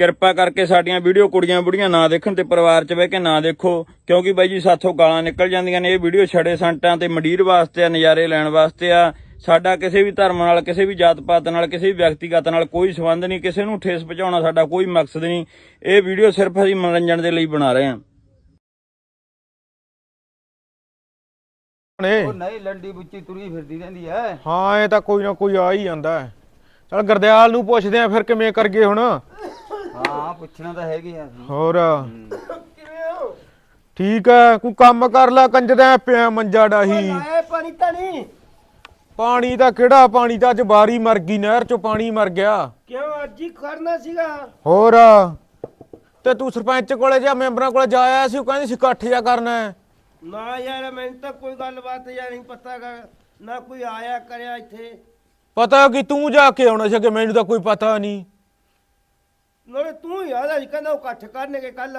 ਕਿਰਪਾ ਕਰਕੇ ਸਾਡੀਆਂ ਵੀਡੀਓ ਕੁੜੀਆਂ ਬੁੜੀਆਂ ਨਾ ਦੇਖਣ ਤੇ ਪਰਿਵਾਰ 'ਚ ਬਹਿ ਕੇ ਨਾ ਦੇਖੋ। ਕਿਉਂਕਿ ਬਾਈ ਜੀ ਸਾਥੋਂ ਗਾਲਾਂ ਨਿਕਲ ਜਾਂਦੀਆਂ ਨੇ। ਇਹ ਵੀਡੀਓ ਛੜੇ ਸੰਟਾਂ ਤੇ ਮੰਡੀਰ ਵਾਸਤੇ ਆ ਨਜ਼ਾਰੇ ਲੈਣ ਵਾਸਤੇ ਆ। ਸਾਡਾ ਕਿਸੇ ਵੀ ਧਰਮ ਨਾਲ ਕਿਸੇ ਵੀ ਜਾਤ ਪਾਤ ਨਾਲ ਕਿਸੇ ਵੀ ਵਿਅਕਤੀਗਤ ਨਾਲ ਕੋਈ ਸੰਬੰਧ ਨਹੀਂ। ਕਿਸੇ ਨੂੰ ਠੇਸ ਪਹੁੰਚਾਉਣਾ ਸਾਡਾ ਕੋਈ ਮਕਸਦ ਨਹੀਂ। ਇਹ ਵੀਡੀਓ ਸਿਰਫ ਅਸੀਂ ਮਨੋਰੰਜਨ ਦੇ ਲਈ ਬਣਾ ਰਹੇ ਹਾਂ। ਨੇ? ਉਹ ਨਹੀਂ ਲੰਡੀ ਬੁੱਚੀ ਤੁਰੀ ਫਿਰਦੀ ਰਹਿੰਦੀ ਐ। ਹਾਂ ਇਹ ਤਾਂ ਕੋਈ ਨਾ ਕੋਈ ਆ ਹੀ ਜਾਂਦਾ ਹੈ। ਚੱਲ ਗਰਦਿਆਲ ਨੂੰ ਪੁੱਛਦੇ ਆ ਫਿਰ ਕਿਵੇਂ ਕਰ ਗਏ ਹੁਣ। ਹਾਂ ਪੁੱਛਣਾ ਤਾਂ ਹੈਗੀ ਆ। ਹੋਰ? ਠੀਕ ਹੈ ਕੋਈ ਕੰਮ ਕਰ ਲੈ ਕੰਜਦਾ ਪਿਆ ਮੰਜਾ ਡਾਹੀ। ਆਏ ਪਾਣੀ ਤਾਂ ਨਹੀਂ। ਪਾਣੀ ਦਾ ਕਿਹੜਾ ਪਾਣੀ ਤਾਂ ਅੱਜ ਬਾਰੀ ਮਰ ਗਈ ਨਹਿਰ ਚੋਂ ਪਾਣੀ ਮਰ ਗਿਆ। ਕਿਉਂ ਅੱਜ ਹੀ ਕਰਨਾ ਸੀਗਾ। ਹੋਰ? ਤੇ ਤੂੰ ਸਰਪੰਚ ਕੋਲੇ ਜਾਂ ਮੈਂਬਰਾਂ ਕੋਲੇ ਜਾ ਆਇਆ ਸੀ ਉਹ ਕਹਿੰਦੇ ਸੀ ਇਕੱਠ ਜਾ ਕਰਨਾ ਹੈ ਨਾ ਯਾਰ ਮੈਨੂੰ ਤਾਂ ਕੋਈ ਗੱਲਬਾਤ ਯਾਰ ਨਹੀਂ ਪਤਾ ਗਾ ਨਾ ਕੋਈ ਆਇਆ ਕਰਿਆ ਇੱਥੇ। ਪਤਾ ਕਿ ਤੂੰ ਜਾ ਕੇ ਆਉਣਾ ਸੀ ਕਿ ਮੈਨੂੰ ਤਾਂ ਕੋਈ ਪਤਾ ਨਹੀਂ। ਨਾਲੇ ਤੂੰ ਯਾਦ ਅੱਜ ਕਹਿੰਦਾ ਉਹ ਇਕੱਠ ਕਰਨਗੇ ਕੱਲ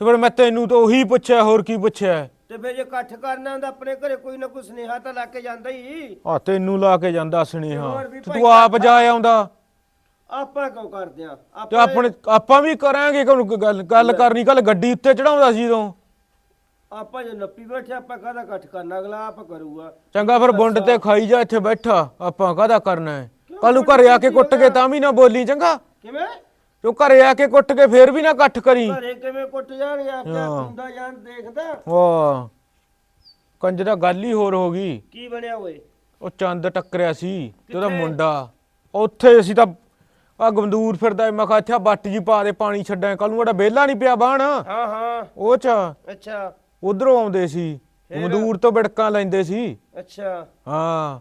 ਤੇ ਫਿਰ ਮੈਂ ਤੈਨੂੰ ਤਾਂ ਉਹੀ ਪੁੱਛਿਆ ਹੋਰ ਕੀ ਪੁੱਛਿਆ? ਤੇ ਫਿਰ ਜੇ ਇਕੱਠ ਕਰਨਾ ਹੁੰਦਾ ਆਪਣੇ ਘਰੇ ਕੋਈ ਨਾ ਕੋਈ ਸੁਨੇਹਾ ਤਾਂ ਲਾ ਕੇ ਜਾਂਦਾ ਹੀ। ਆ ਤੈਨੂੰ ਲਾ ਕੇ ਜਾਂਦਾ ਸੁਨੇਹਾ। ਹੋਰ ਵੀ ਤੇ ਭਾਈ ਆਪ ਜਾ ਆਉਂਦਾ। ਆਪਾਂ ਕਿਉਂ ਕਰਦੇ ਆ? ਤੇ ਆਪਣੇ ਆਪਾਂ ਵੀ ਕਰਾਂਗੇ ਕਿ ਗੱਲ ਗੱਲ ਕਰਨੀ ਕੱਲ ਗੱਡੀ ਉੱਤੇ ਚੜਾਉਂਦਾ ਸੀ ਤੂੰ ਆਪਾਂ ਜੇ ਨੱਪੀ ਬੈਠੇ ਆਪਾਂ ਕਾਹਦਾ ਇਕੱਠ ਕਰਨਾ? ਅਗਲਾ ਆਪ ਕਰੂਗਾ। ਚੰਗਾ ਫਿਰ ਬੁੰਡ ਤੇ ਖਾਈ ਜਾ ਇੱਥੇ ਬੈਠਾ। ਆਪਾਂ ਕਾਹਦਾ ਕਰਨਾ ਹੈ? ਕੱਲ ਨੂੰ ਘਰੇ ਆ ਕੇ ਕੁੱਟ ਕੇ ਤਾਂ ਵੀ ਨਾ ਬੋਲੀ ਚੰਗਾ? ਕਿਵੇਂ? ਤੂੰ ਘਰੇ ਆ ਕੇ ਕੁੱਟ ਕੇ ਫੇਰ ਵੀ ਨਾ ਇਕੱਠ ਕਰੀ? ਘਰੇ ਕਿਵੇਂ ਕੁੱਟ ਜਾਣਗੇ? ਆਪਿਆ ਹੁੰਦਾ ਜਾਣ ਦੇਖਦਾ। ਵਾਹ। ਕੰਜ ਦਾ ਗੱਲ ਹੀ ਹੋਰ ਹੋ ਗਈ। ਕੀ ਬਣਿਆ ਓਏ? ਉਹ ਚੰਦ ਟੱਕਰਿਆ ਸੀ ਤੇ ਉਹਦਾ ਮੁੰਡਾ। ਉੱਥੇ ਅਸੀਂ ਤਾਂ ਆ ਗੰਦੂਰ ਫਿਰਦਾ ਮੈਂ ਕਿਹਾ ਇੱਥੇ ਬੱਟ ਜੀ ਪਾ ਦੇ ਪਾਣੀ ਛੱਡਾਂ। ਕੱਲ ਨੂੰ ਉਹਦਾ ਬੇਲਾ ਨਹੀਂ ਪਿਆ ਬਾਣ ਹਾਂ ਹਾਂ। ਉਹ ਚ ਅੱਛਾ। ਉਧਰੋਂ ਆਉਂਦੇ ਸੀ। ਮਦੂਰ ਤੋਂ ਬਿੜਕਾਂ ਲੈਂਦੇ ਸੀ। ਅੱਛਾ। ਹਾਂ।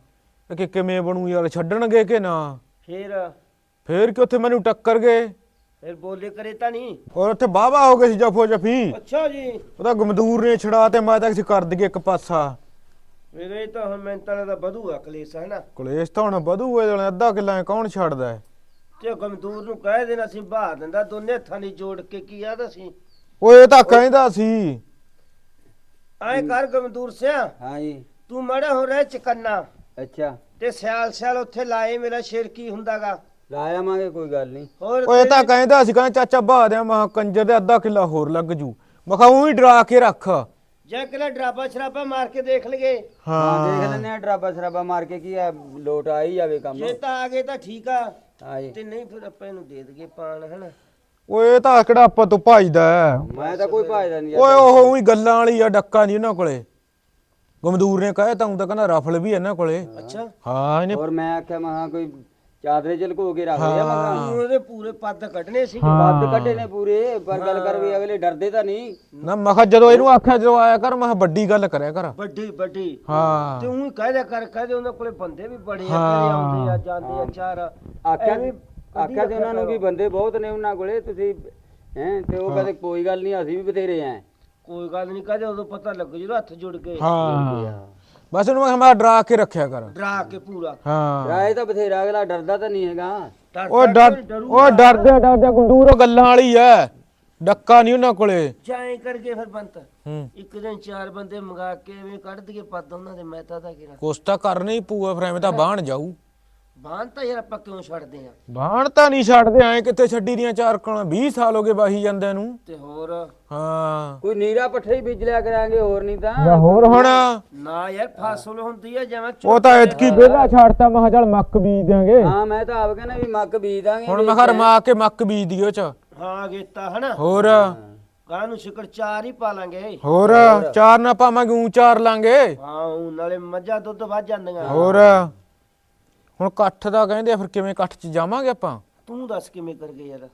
ਕਿ ਕਿਵੇਂ ਬਣੂ ਯਾਰ ਛੱਡਣਗੇ ਕਿ ਨਾ? ਫੇਰ? ਫੇਰ ਕਿ ਉੱਥੇ ਮੈਨੂੰ ਟੱਕਰ ਗਏ? ਫਿਰ ਬੋਲੇ ਕਰੇ ਤਾਂ ਨਹੀਂ। ਔਰ ਉੱਥੇ ਬਾਬਾ ਹੋ ਗਏ ਸੀ ਜਫੋ ਜਫੀ। ਅੱਛਾ ਜੀ। ਉਹਦਾ ਗਮਦੂਰ ਨੇ ਛੜਾ ਤੇ ਮੈਂ ਤਾਂ ਕਿਸੇ ਕਰ ਦਈਏ ਇੱਕ ਪਾਸਾ। ਮੇਰੇ ਤਾਂ ਹੁਣ ਮੈਂ ਤਾਂ ਦਾ ਵਧੂਗਾ ਕਲੇਸ਼ ਹੈ ਨਾ? ਕਲੇਸ਼ ਤਾਂ ਹੁਣ ਵਧੂ ਇਹਦੇ ਨਾਲ ਅੱਧਾ ਕਿੱਲਾ ਐਂ ਕੌਣ ਛੱਡਦਾ ਹੈ? ਤੇ ਗਮਦੂਰ ਨੂੰ ਕਹਿ ਦੇਣਾ ਅਸੀਂ ਬਾਹਰ ਦਿੰਦਾ ਦੋਨੇ ਹੱਥਾਂ ਦੀ ਜੋੜ ਕੇ ਕੀ ਆਦਾ ਸੀ? ਉਹ ਇਹ ਤਾਂ ਕਹਿੰਦਾ ਸੀ। ਐ ਕਰ ਗਮਦੂਰ ਸਿਆ। ਹਾਂ ਜੀ। ਤੂੰ ਮੜਾ ਹੋ ਰਿਹਾ ਚਕੰਨਾ। ਅੱਛਾ। ਤੇ ਸਿਆਲ ਸਿਆਲ ਉੱਥੇ ਲਾਏ ਮੇਰਾ ਸ਼ੇਰ ਕੀ ਹੁੰਦਾਗਾ? ਲਾ ਆਵਾਂਗੇ ਕੋਈ ਗੱਲ ਨਹੀਂ। ਹੋਰ ਉਹ ਇਹ ਤਾਂ ਕਹਿੰਦਾ ਸੀ ਕਹਿੰਦਾ ਚਾਚਾ ਬਾਹ ਦਿਆਂ ਮਹਾ ਕੰਜਰ ਦੇ ਅੱਧਾ ਕਿੱਲਾ ਹੋਰ ਲੱਗ ਜੂ। ਮੈਂ ਕਿਹਾ ਉਹ ਵੀ ਡਰਾ ਕੇ ਰੱਖ। ਜੇ ਕਿਲਾ ਡਰਾਬਾ ਸ਼ਰਾਬਾ ਮਾਰ ਕੇ ਦੇਖ ਲਈਏ। ਹਾਂ। ਦੇਖ ਹਾਂ ਲੈਨੇ ਆ ਡਰਾਬਾ ਸ਼ਰਾਬਾ ਮਾਰ ਕੇ ਕੀ ਆ ਲੋਟ ਆ ਹੀ ਜਾਵੇ ਕੰਮ। ਜੇ ਤਾਂ ਆ ਗਏ ਤਾਂ ਠੀਕ ਆ ਹਾਂ ਜੀ ਤੇ ਨਹੀਂ ਫਿਰ ਆਪਾਂ ਇਹਨੂੰ ਦੇ ਦਈਏ ਪਾਣ ਹਨਾ? ਉਹ ਇਹ ਤਾਂ ਕਿਹੜਾ ਆਪਾਂ ਤੋਂ ਭਜਦਾ ਹੈ। ਮੈਂ ਤਾਂ ਕੋਈ ਭਾਜਦਾ ਨਹੀਂ ਓਏ ਉਹ ਉਹੀ ਗੱਲਾਂ ਵਾਲੀ ਆ ਡੱਕਾ ਨਹੀਂ ਉਹਨਾਂ ਕੋਲੇ। ਗਮਦੂਰ ਨੇ ਕਹੇ ਤਾਂ ਉਹ ਤਾਂ ਕਹਿੰਦਾ ਰਫਲ ਵੀ ਇਹਨਾਂ ਕੋਲੇ। ਅੱਛਾ। ਹਾਂ ਇਹਨੇ ਹੋਰ ਮੈਂ ਆਖਿਆ ਮਹਾ ਕੋਈ ਚਾਦਰੇ ਚ ਲੁਕੋ ਕੇ ਰੱਖ ਲਿਆ ਮੈਂ ਤੂੰ ਉਹਦੇ ਪੂਰੇ ਪੱਦ ਕੱਢਣੇ ਸੀ। ਬੱਦ ਕੱਢੇ ਨੇ ਪੂਰੇ ਪਰ ਗੱਲ ਕਰ ਵੀ ਅਗਲੇ ਡਰਦੇ ਤਾਂ ਨਹੀਂ। ਨਾ ਮੈਂ ਕਿਹਾ ਜਦੋਂ ਇਹਨੂੰ ਆਖਿਆ ਜਦੋਂ ਆਇਆ ਕਰ ਮੈਂ ਕਿਹਾ ਵੱਡੀ ਗੱਲ ਕਰਿਆ ਕਰ। ਵੱਡੀ ਵੱਡੀ। ਹਾਂ। ਤੇ ਉਹੀ ਕਹਦੇ ਕਰ ਕਹਦੇ ਉਹਨਾਂ ਕੋਲੇ ਬੰਦੇ ਵੀ ਬੜੇ ਆ ਘਰੇ ਆਉਂਦੇ ਆ ਜਾਂਦੇ ਆ ਚਾਰ। ਆਖਿਆ ਐਵੇਂ ਆਖਿਆ ਤੇ ਉਹਨਾਂ ਨੂੰ ਵੀ ਬੰਦੇ ਬਹੁਤ ਨੇ ਉਹਨਾਂ ਕੋਲੇ ਤੁਸੀਂ ਹੈ ਤੇ ਉਹ ਕਹਿੰਦੇ ਕੋਈ ਗੱਲ ਨਹੀਂ ਅਸੀਂ ਵੀ ਬਥੇਰੇ ਆਂ। ਕੋਈ ਗੱਲ ਨਹੀਂ ਕਹਦੇ ਉਦੋਂ ਪਤਾ ਲੱਗੂ ਜਦੋਂ ਹੱਥ ਜੁੜ ਗਏ। ਹਾਂ। ਬਸ ਇਹਨੂੰ ਮੈਂ ਮੈਂ ਡਰਾ ਕੇ ਰੱਖਿਆ ਕਰ। ਡਰਾ ਕੇ ਪੂਰਾ। ਹਾਂ। ਰਾਏ ਤਾਂ ਬਥੇਰਾ ਅਗਲਾ ਡਰਦਾ ਤਾਂ ਨਹੀਂ ਹੈਗਾ। ਉਹ ਡਰ ਉਹ ਡਰਦੇ ਡਰਦੇ ਗੰਦੂਰ ਉਹ ਗੱਲਾਂ ਵਾਲੀ ਐ। ਡੱਕਾ ਨਹੀਂ ਉਹਨਾਂ ਕੋਲੇ। ਜਾਏ ਕਰਕੇ ਫਿਰ ਬੰਤ। ਇੱਕ ਦਿਨ ਚਾਰ ਬੰਦੇ ਮੰਗਾ ਕੇ ਐਵੇਂ ਕੱਢ ਦਈਏ ਪੱਦ ਉਹਨਾਂ ਦੇ ਮਹਿਤਾ ਦਾ ਕਿਰਾ ਕੁਛ ਤਾਂ ਕਰਨਾ ਹੀ ਪੂਆ ਫਿਰ ਐਵੇਂ ਤਾਂ ਬਾਣ ਜਾਊ। ਬਾਣ ਤਾਂ ਯਾਰ ਆਪਾਂ ਕਿਉਂ ਛੱਡਦੇ ਆ ਬਾਣ ਤਾਂ ਨਹੀਂ ਛੱਡਦੇ ਐ ਕਿੱਥੇ ਛੱਡੀ ਦੀਆਂ ਚਾਰ ਕਣਾ? 20 ਸਾਲ ਹੋ ਗਏ ਵਾਹੀ ਜਾਂਦਿਆਂ ਨੂੰ। ਤੇ ਹੋਰ? ਹਾਂ। ਕੋਈ ਨੀਰਾ ਪੱਠੇ ਹੀ ਬੀਜ ਲਿਆ ਕਰਾਂਗੇ ਹੋਰ ਨਹੀਂ ਤਾਂ। ਜਾਂ ਹੋਰ ਹੁਣ। ਨਾ ਯਾਰ ਫਸਲ ਹੁੰਦੀ ਹੈ ਜਿਵੇਂ ਉਹ ਤਾਂ ਐਤਕੀ ਵਿਹਲਾ ਛੱਡਤਾ ਮੈਂ ਕਿਹਾ ਚੱਲ ਮੱਕ ਬੀਜ ਦਿਆਂਗੇ। ਹਾਂ ਮੈਂ ਤਾਂ ਆਪ ਕਹਿੰਦਾ ਵੀ ਮੱਕ ਬੀਜ ਦਾਂਗੇ ਹੁਣ ਮੈਂ ਘਰ ਮਾ ਕੇ ਮੱਕ ਬੀਜ ਦਿਓ ਚ। ਹਾਂ ਗੇਤਾ ਹਨਾ? ਹੋਰ? ਗਾਂ ਨੂੰ ਸ਼ਿਕੜ ਚਾਰ ਹੀ ਪਾ ਲਾਂਗੇ। ਹੋਰ? ਚਾਰ ਨਾ ਪਾਵਾਂਗੇ ਉਂ ਚਾਰ ਲਾਂਗੇ। ਹਾਂ ਉਹ ਨਾਲੇ ਮੱਝਾਂ ਦੁੱਧ ਵੱਧ ਜਾਂਦੀਆਂ। ਹੋਰ? ਹੁਣ ਇਕੱਠ ਦਾ ਕਹਿੰਦੇ ਆ, ਫਿਰ ਕਿਵੇਂ ਇਕੱਠ ਚ ਜਾਵਾਂਗੇ ਆਪਾਂ? ਤੂੰ ਦੱਸ ਕਿਵੇਂ ਕਰ ਗਏ ਯਾਰ?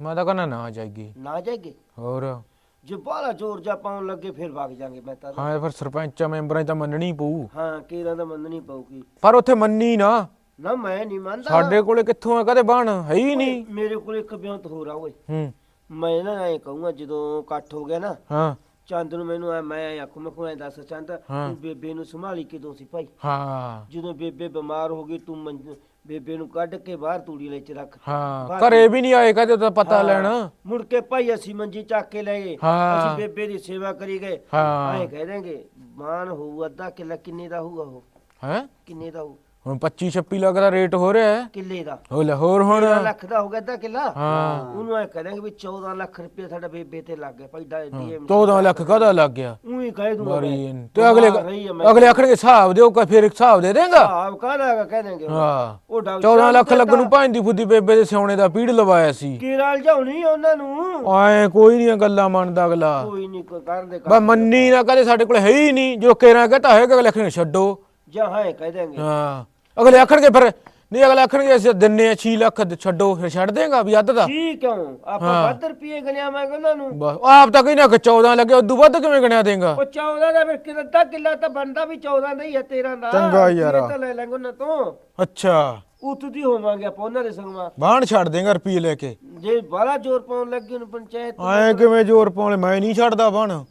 ਮੈਂ ਤਾਂ ਕਹਿੰਦਾ ਨਾ ਜਾਈਏ। ਨਾ ਜਾਏਗੇ ਹੋਰ? ਜੇ ਬਾਹਲਾ ਜ਼ੋਰ ਜਾ ਪਾਉਣ ਲੱਗੇ ਫਿਰ ਵਗ ਜਾਾਂਗੇ ਮੈਂ ਤਾਂ। ਹਾਂ ਫਿਰ ਸਰਪੰਚਾਂ ਮੈਂਬਰਾਂ 'ਚ ਤਾਂ ਮੰਨਣੀ ਪਊ। ਹਾਂ ਕੇਰਾਂ ਦਾ ਮੰਨਣੀ ਪਊਗੀ। ਪਰ ਉੱਥੇ ਮੰਨੀ ਨਾ। ਨਾ ਮੈਂ ਨਹੀਂ ਮੰਨਦਾ। ਸਾਡੇ ਕੋਲੇ ਕਿੱਥੋਂ ਆ ਕਦੇ ਬਣ? ਹੈ ਹੀ ਨਹੀਂ। ਮੇਰੇ ਕੋਲ ਇੱਕ ਬਿਆੰਤ ਹੋ ਰਹਾ ਓਏ। ਹੂੰ। ਮੈਂ ਨਾ ਐ ਕਹੂੰਗਾ ਜਦੋਂ ਇਕੱਠ ਹੋ ਗਿਆ ਨਾ ਹਾਂ। ਚੰਦ ਨੂੰ ਮੈਨੂੰ ਐ ਮੈਂ ਆਖੂ ਮੈਂ ਕੋਈ ਦੱਸ ਚੰਦ ਹਾਂ। ਤੂੰ ਬੇਬੇ ਨੂੰ ਸੰਭਾਲੀ ਕਿਦੋਂ ਸੀ ਭਾਈ? ਹਾਂ। ਜਦੋਂ ਬੇਬੇ ਬਿਮਾਰ ਹੋ ਗਈ ਤੂੰ ਮੰਜ- ਬੇਬੇ ਨੂੰ ਕੱਢ ਕੇ ਬਾਹਰ ਤੂੜੀ ਲੈ ਚ ਰੱਖ। ਹਾਂ ਘਰੇ ਵੀ ਨਹੀਂ ਆਏ ਕਦੇ ਤਾਂ ਪਤਾ ਲੈਣ। ਮੁੜ ਕੇ ਭਾਈ ਅਸੀਂ ਮੰਜੀ ਚੱਕ ਕੇ ਲੈ ਗਏ। ਹਾਂ। ਅਸੀਂ ਬੇਬੇ ਦੀ ਸੇਵਾ ਕਰੀ ਗਏ। ਹਾਂ। ਐ ਕਹਿ ਦੇਂਗੇ ਮਾਨ ਹੋਊ ਅੱਧਾ ਕਿੱਲਾ ਕਿੰਨੇ ਦਾ ਹੋਊਗਾ ਉਹ? ਹੈ? ਕਿੰਨੇ ਦਾ ਹੋਊ? ਹੁਣ 25 26 ਲੱਖ ਦਾ ਰੇਟ ਹੋ ਰਿਹਾ ਹੈ। ਕਿੱਲੇ ਦਾ। ਹੋ ਲੈ ਹੋਰ ਹੁਣ? 13 ਲੱਖ ਦਾ ਹੋ ਗਿਆ ਤਾਂ ਕਿੱਲਾ? ਹਾਂ। ਉਹਨੂੰ ਐ ਕਹਾਂਗੇ ਵੀ 14 ਲੱਖ ਰੁਪਏ ਸਾਡਾ ਬੇਬੇ ਤੇ ਲੱਗ ਗਿਆ ਭਾਈ ਡੀਐਮ 14 ਲੱਖ ਕਾਹਦਾ ਲੱਗ ਗਿਆ? ਉਹੀ ਕਹਿ ਦੂੰਗਾ ਮਾਰੀ ਮੈਂ। ਇਹਨੂੰ। ਤੇ ਅਗਲੇ ਬਿਮਾਰ ਰਹੀ ਆ ਮੈਂ। ਅਗਲੇ ਆਖਣਗੇ ਹਿਸਾਬ ਦਿਓ ਕਾ ਫਿਰ ਹਿਸਾਬ ਦੇ ਦੇਗਾ? ਆਪ ਕਾਹਦਾ ਕਹਿ ਦੇਂਗੇ ਹਾਂ। ਉਹ ਡਾਕਟਰ 14 ਲੱਖ ਲੱਗਣ ਨੂੰ ਭਾਂਦੀ ਫੁੱਦੀ ਬੇਬੇ ਦੇ ਸਿਉਣੇ ਦਾ ਪੀੜ ਲਵਾਇਆ ਸੀ। ਕੀ ਨਾਲ ਜਾਉਣੀ ਉਹਨਾਂ ਨੂੰ। ਆਏ ਕੋਈ ਨਹੀਂ ਗੱਲਾਂ ਮੰਨਦਾ ਅਗਲਾ। ਕੋਈ ਨਹੀਂ ਕੋਈ ਕਰਦੇ ਬਸ ਮੰਨੀ ਨਾ ਕਦੇ ਸਾਡੇ ਕੋਲ ਹੈ ਹੀ ਨਹੀਂ ਜੋ ਕੇਰਾ ਕਹਤਾ ਹੈ ਕਿ ਅਗਲੇ ਆਖਣਗੇ ਛੱਡੋ। ਜਾਂ ਹਾਂ ਕਹਿ ਦੇਂਗੇ ਹਾਂ। ਅਗਲੇ ਆਖਣਗੇ ਫਿਰ ਨਹੀਂ ਅਗਲੇ ਆਖਣਗੇ ਅਸੀਂ ਦਿੰਨੇ ਆ 6 ਲੱਖ ਦੇ ਛੱਡੋ ਫਿਰ ਛੱਡ ਦੇਗਾ ਵੀ ਅੱਧ ਦਾ। ਠੀਕ ਕਿਉਂ? ਆਪਾਂ ਵੱਧ ਰੁਪਏ ਗਣਿਆ ਮੈਂ ਉਹਨਾਂ ਨੂੰ। ਬਸ ਆਪ ਤਾਂ ਕਹਿੰਦਾ ਕਿ 14 ਲੱਗੇ ਉਦੋਂ ਵੱਧ ਕਿਵੇਂ ਗਣਿਆ ਦੇਗਾ? ਉਹ 14 ਦਾ ਫਿਰ ਕਿੰਨਾ ਅੱਧਾ ਕਿੱਲਾ ਤਾਂ ਬਣਦਾ ਵੀ 14 ਦਾ ਹੀ ਹੈ 13 ਦਾ। ਚੰਗਾ ਯਾਰ। ਇਹ ਤਾਂ ਲੈ ਲਾਂਗੇ ਉਹਨਾਂ ਤੋਂ। ਅੱਛਾ। ਉਤਦੀ ਹੋਵਾਂਗੇ ਆਪਾਂ ਉਹਨਾਂ ਦੇ ਸੰਗਵਾ ਬਾਣ ਛੱਡ ਦੇਗਾ ਰੁਪਏ ਲੈ ਕੇ। ਜੇ ਬਾਲਾ ਜ਼ੋਰ ਪਾਉਣ ਲੱਗੇ ਉਹਨੂੰ ਪੰਚਾਇਤ ਐ ਕਿਵੇਂ ਜ਼ੋਰ ਪਾਉਣੇ ਮੈਂ ਨਹੀਂ ਛੱਡਦਾ ਬਾਣ।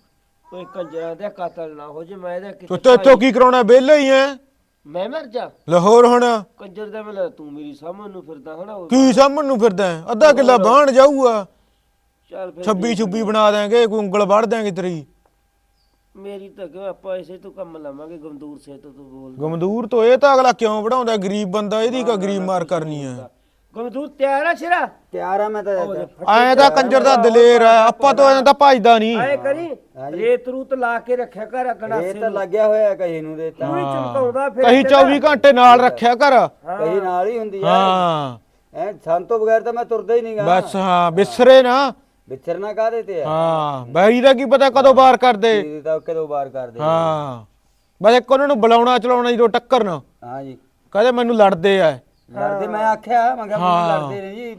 ਕੋਈ ਕੰਜਰਾਂ ਦੇ ਕਾਤਲ ਨਾ ਹੋ ਜੇ ਮੈਂ ਇਹਦਾ ਤੂੰ ਕਿਤੇ ਤੇ ਇੱਥੋਂ ਕੀ ਕਰਾਉਣਾ ਵਿਹਲੇ ਹੀ ਐ? ਮੈਂ ਮਰ ਜਾ। ਲਾਹੌਰ ਹੁਣ? ਕੰਜਰ ਦਾ ਮੇਲਾ ਤੂੰ ਮੇਰੀ ਸਾਹਮਣੇ ਨੂੰ ਫਿਰਦਾ ਹਨਾ ਉਹ- ਕੀ ਸਾਹਮਣ ਨੂੰ ਫਿਰਦਾ ਹੈ? ਅੱਧਾ ਕਿੱਲਾ ਬਾਣ ਜਾਊਗਾ। ਚੱਲ ਫਿਰ 26 26 ਬਣਾ ਦੇਾਂਗੇ ਕੋਈ ਉਂਗਲ ਵੜ ਦਿਆਂਗੇ ਤੇਰੀ। ਮੇਰੀ ਤਾਂ ਕਿ ਆਪਾਂ ਇਸੇ ਤੋਂ ਕੰਮ ਲਾਵਾਂਗੇ ਗਮਦੂਰ ਸੇ ਤੋਂ ਤੂੰ ਬੋਲ ਗਮਦੂਰ ਤੋਂ ਇਹ ਤਾਂ ਅਗਲਾ ਕਿਉਂ ਵੜਾਉਂਦਾ ਗਰੀਬ ਬੰਦਾ ਇਹਦੀ ਕਾ ਗਰੀਬ ਮਾਰ ਕਰਨੀ ਐ। ਗਮਦੂਰ ਤਿਆਰ ਆ ਸ਼ਰਾ? ਤਿਆਰ ਆ ਮੈਂ ਤਾਂ ਐਂ ਤਾਂ ਕੰਜਰ ਦਾ ਦਲੇਰ ਆ ਆਪਾਂ ਤੋਂ ਐਂ ਤਾਂ ਭਜਦਾ ਨਹੀਂ। ਆਏ ਕਰੀ ਰੇਤ ਰੂਤ ਲਾ ਕੇ ਰੱਖਿਆ ਕਰ ਇਹ ਤਾਂ ਲੱਗਿਆ ਹੋਇਆ ਕਹੀ ਨੂੰ ਦੇ ਤਾਂ ਤੂੰ ਹੀ। ਚਮਕਾਉਂਦਾ ਫਿਰ ਕਹੀਂ 24 ਘੰਟੇ ਨਾਲ ਰੱਖਿਆ ਕਰ ਕਹੀ ਨਾਲ ਹੀ ਹੁੰਦੀ ਆ। ਹਾਂ। ਐ ਸੰਤ ਤੋਂ ਬਗੈਰ ਤਾਂ ਮੈਂ ਤੁਰਦਾ ਹੀ ਨਹੀਂਗਾ। ਬਸ ਹਾਂ ਵਿਸਰੇ ਨਾ। ਵਿਚਰਨਾ ਕਾਹਦੇ ਤੇ ਆ? ਹਾਂ ਬੈਰੀ ਦਾ ਕੀ ਪਤਾ ਕਦੋਂ ਬਾਰ ਕਰਦੇ। ਇਹ ਤਾਂ ਕਦੋਂ ਬਾਰ ਕਰਦੇ ਹਾਂ। ਬਸ ਇੱਕ ਉਹਨਾਂ ਨੂੰ ਬੁਲਾਉਣਾ ਚਲਾਉਣਾ ਜਦੋਂ ਟੱਕਰ ਨਾ। ਹਾਂ ਜੀ। ਕਹਦੇ ਮੈਨੂੰ ਲੜਦੇ ਆ। ਲੜਦੇ ਮੈਂ ਆਖਿਆ ਮੈਂ ਕਿਹਾ ਮੈਨੂੰ ਲੜਦੇ ਨੇ ਜੀ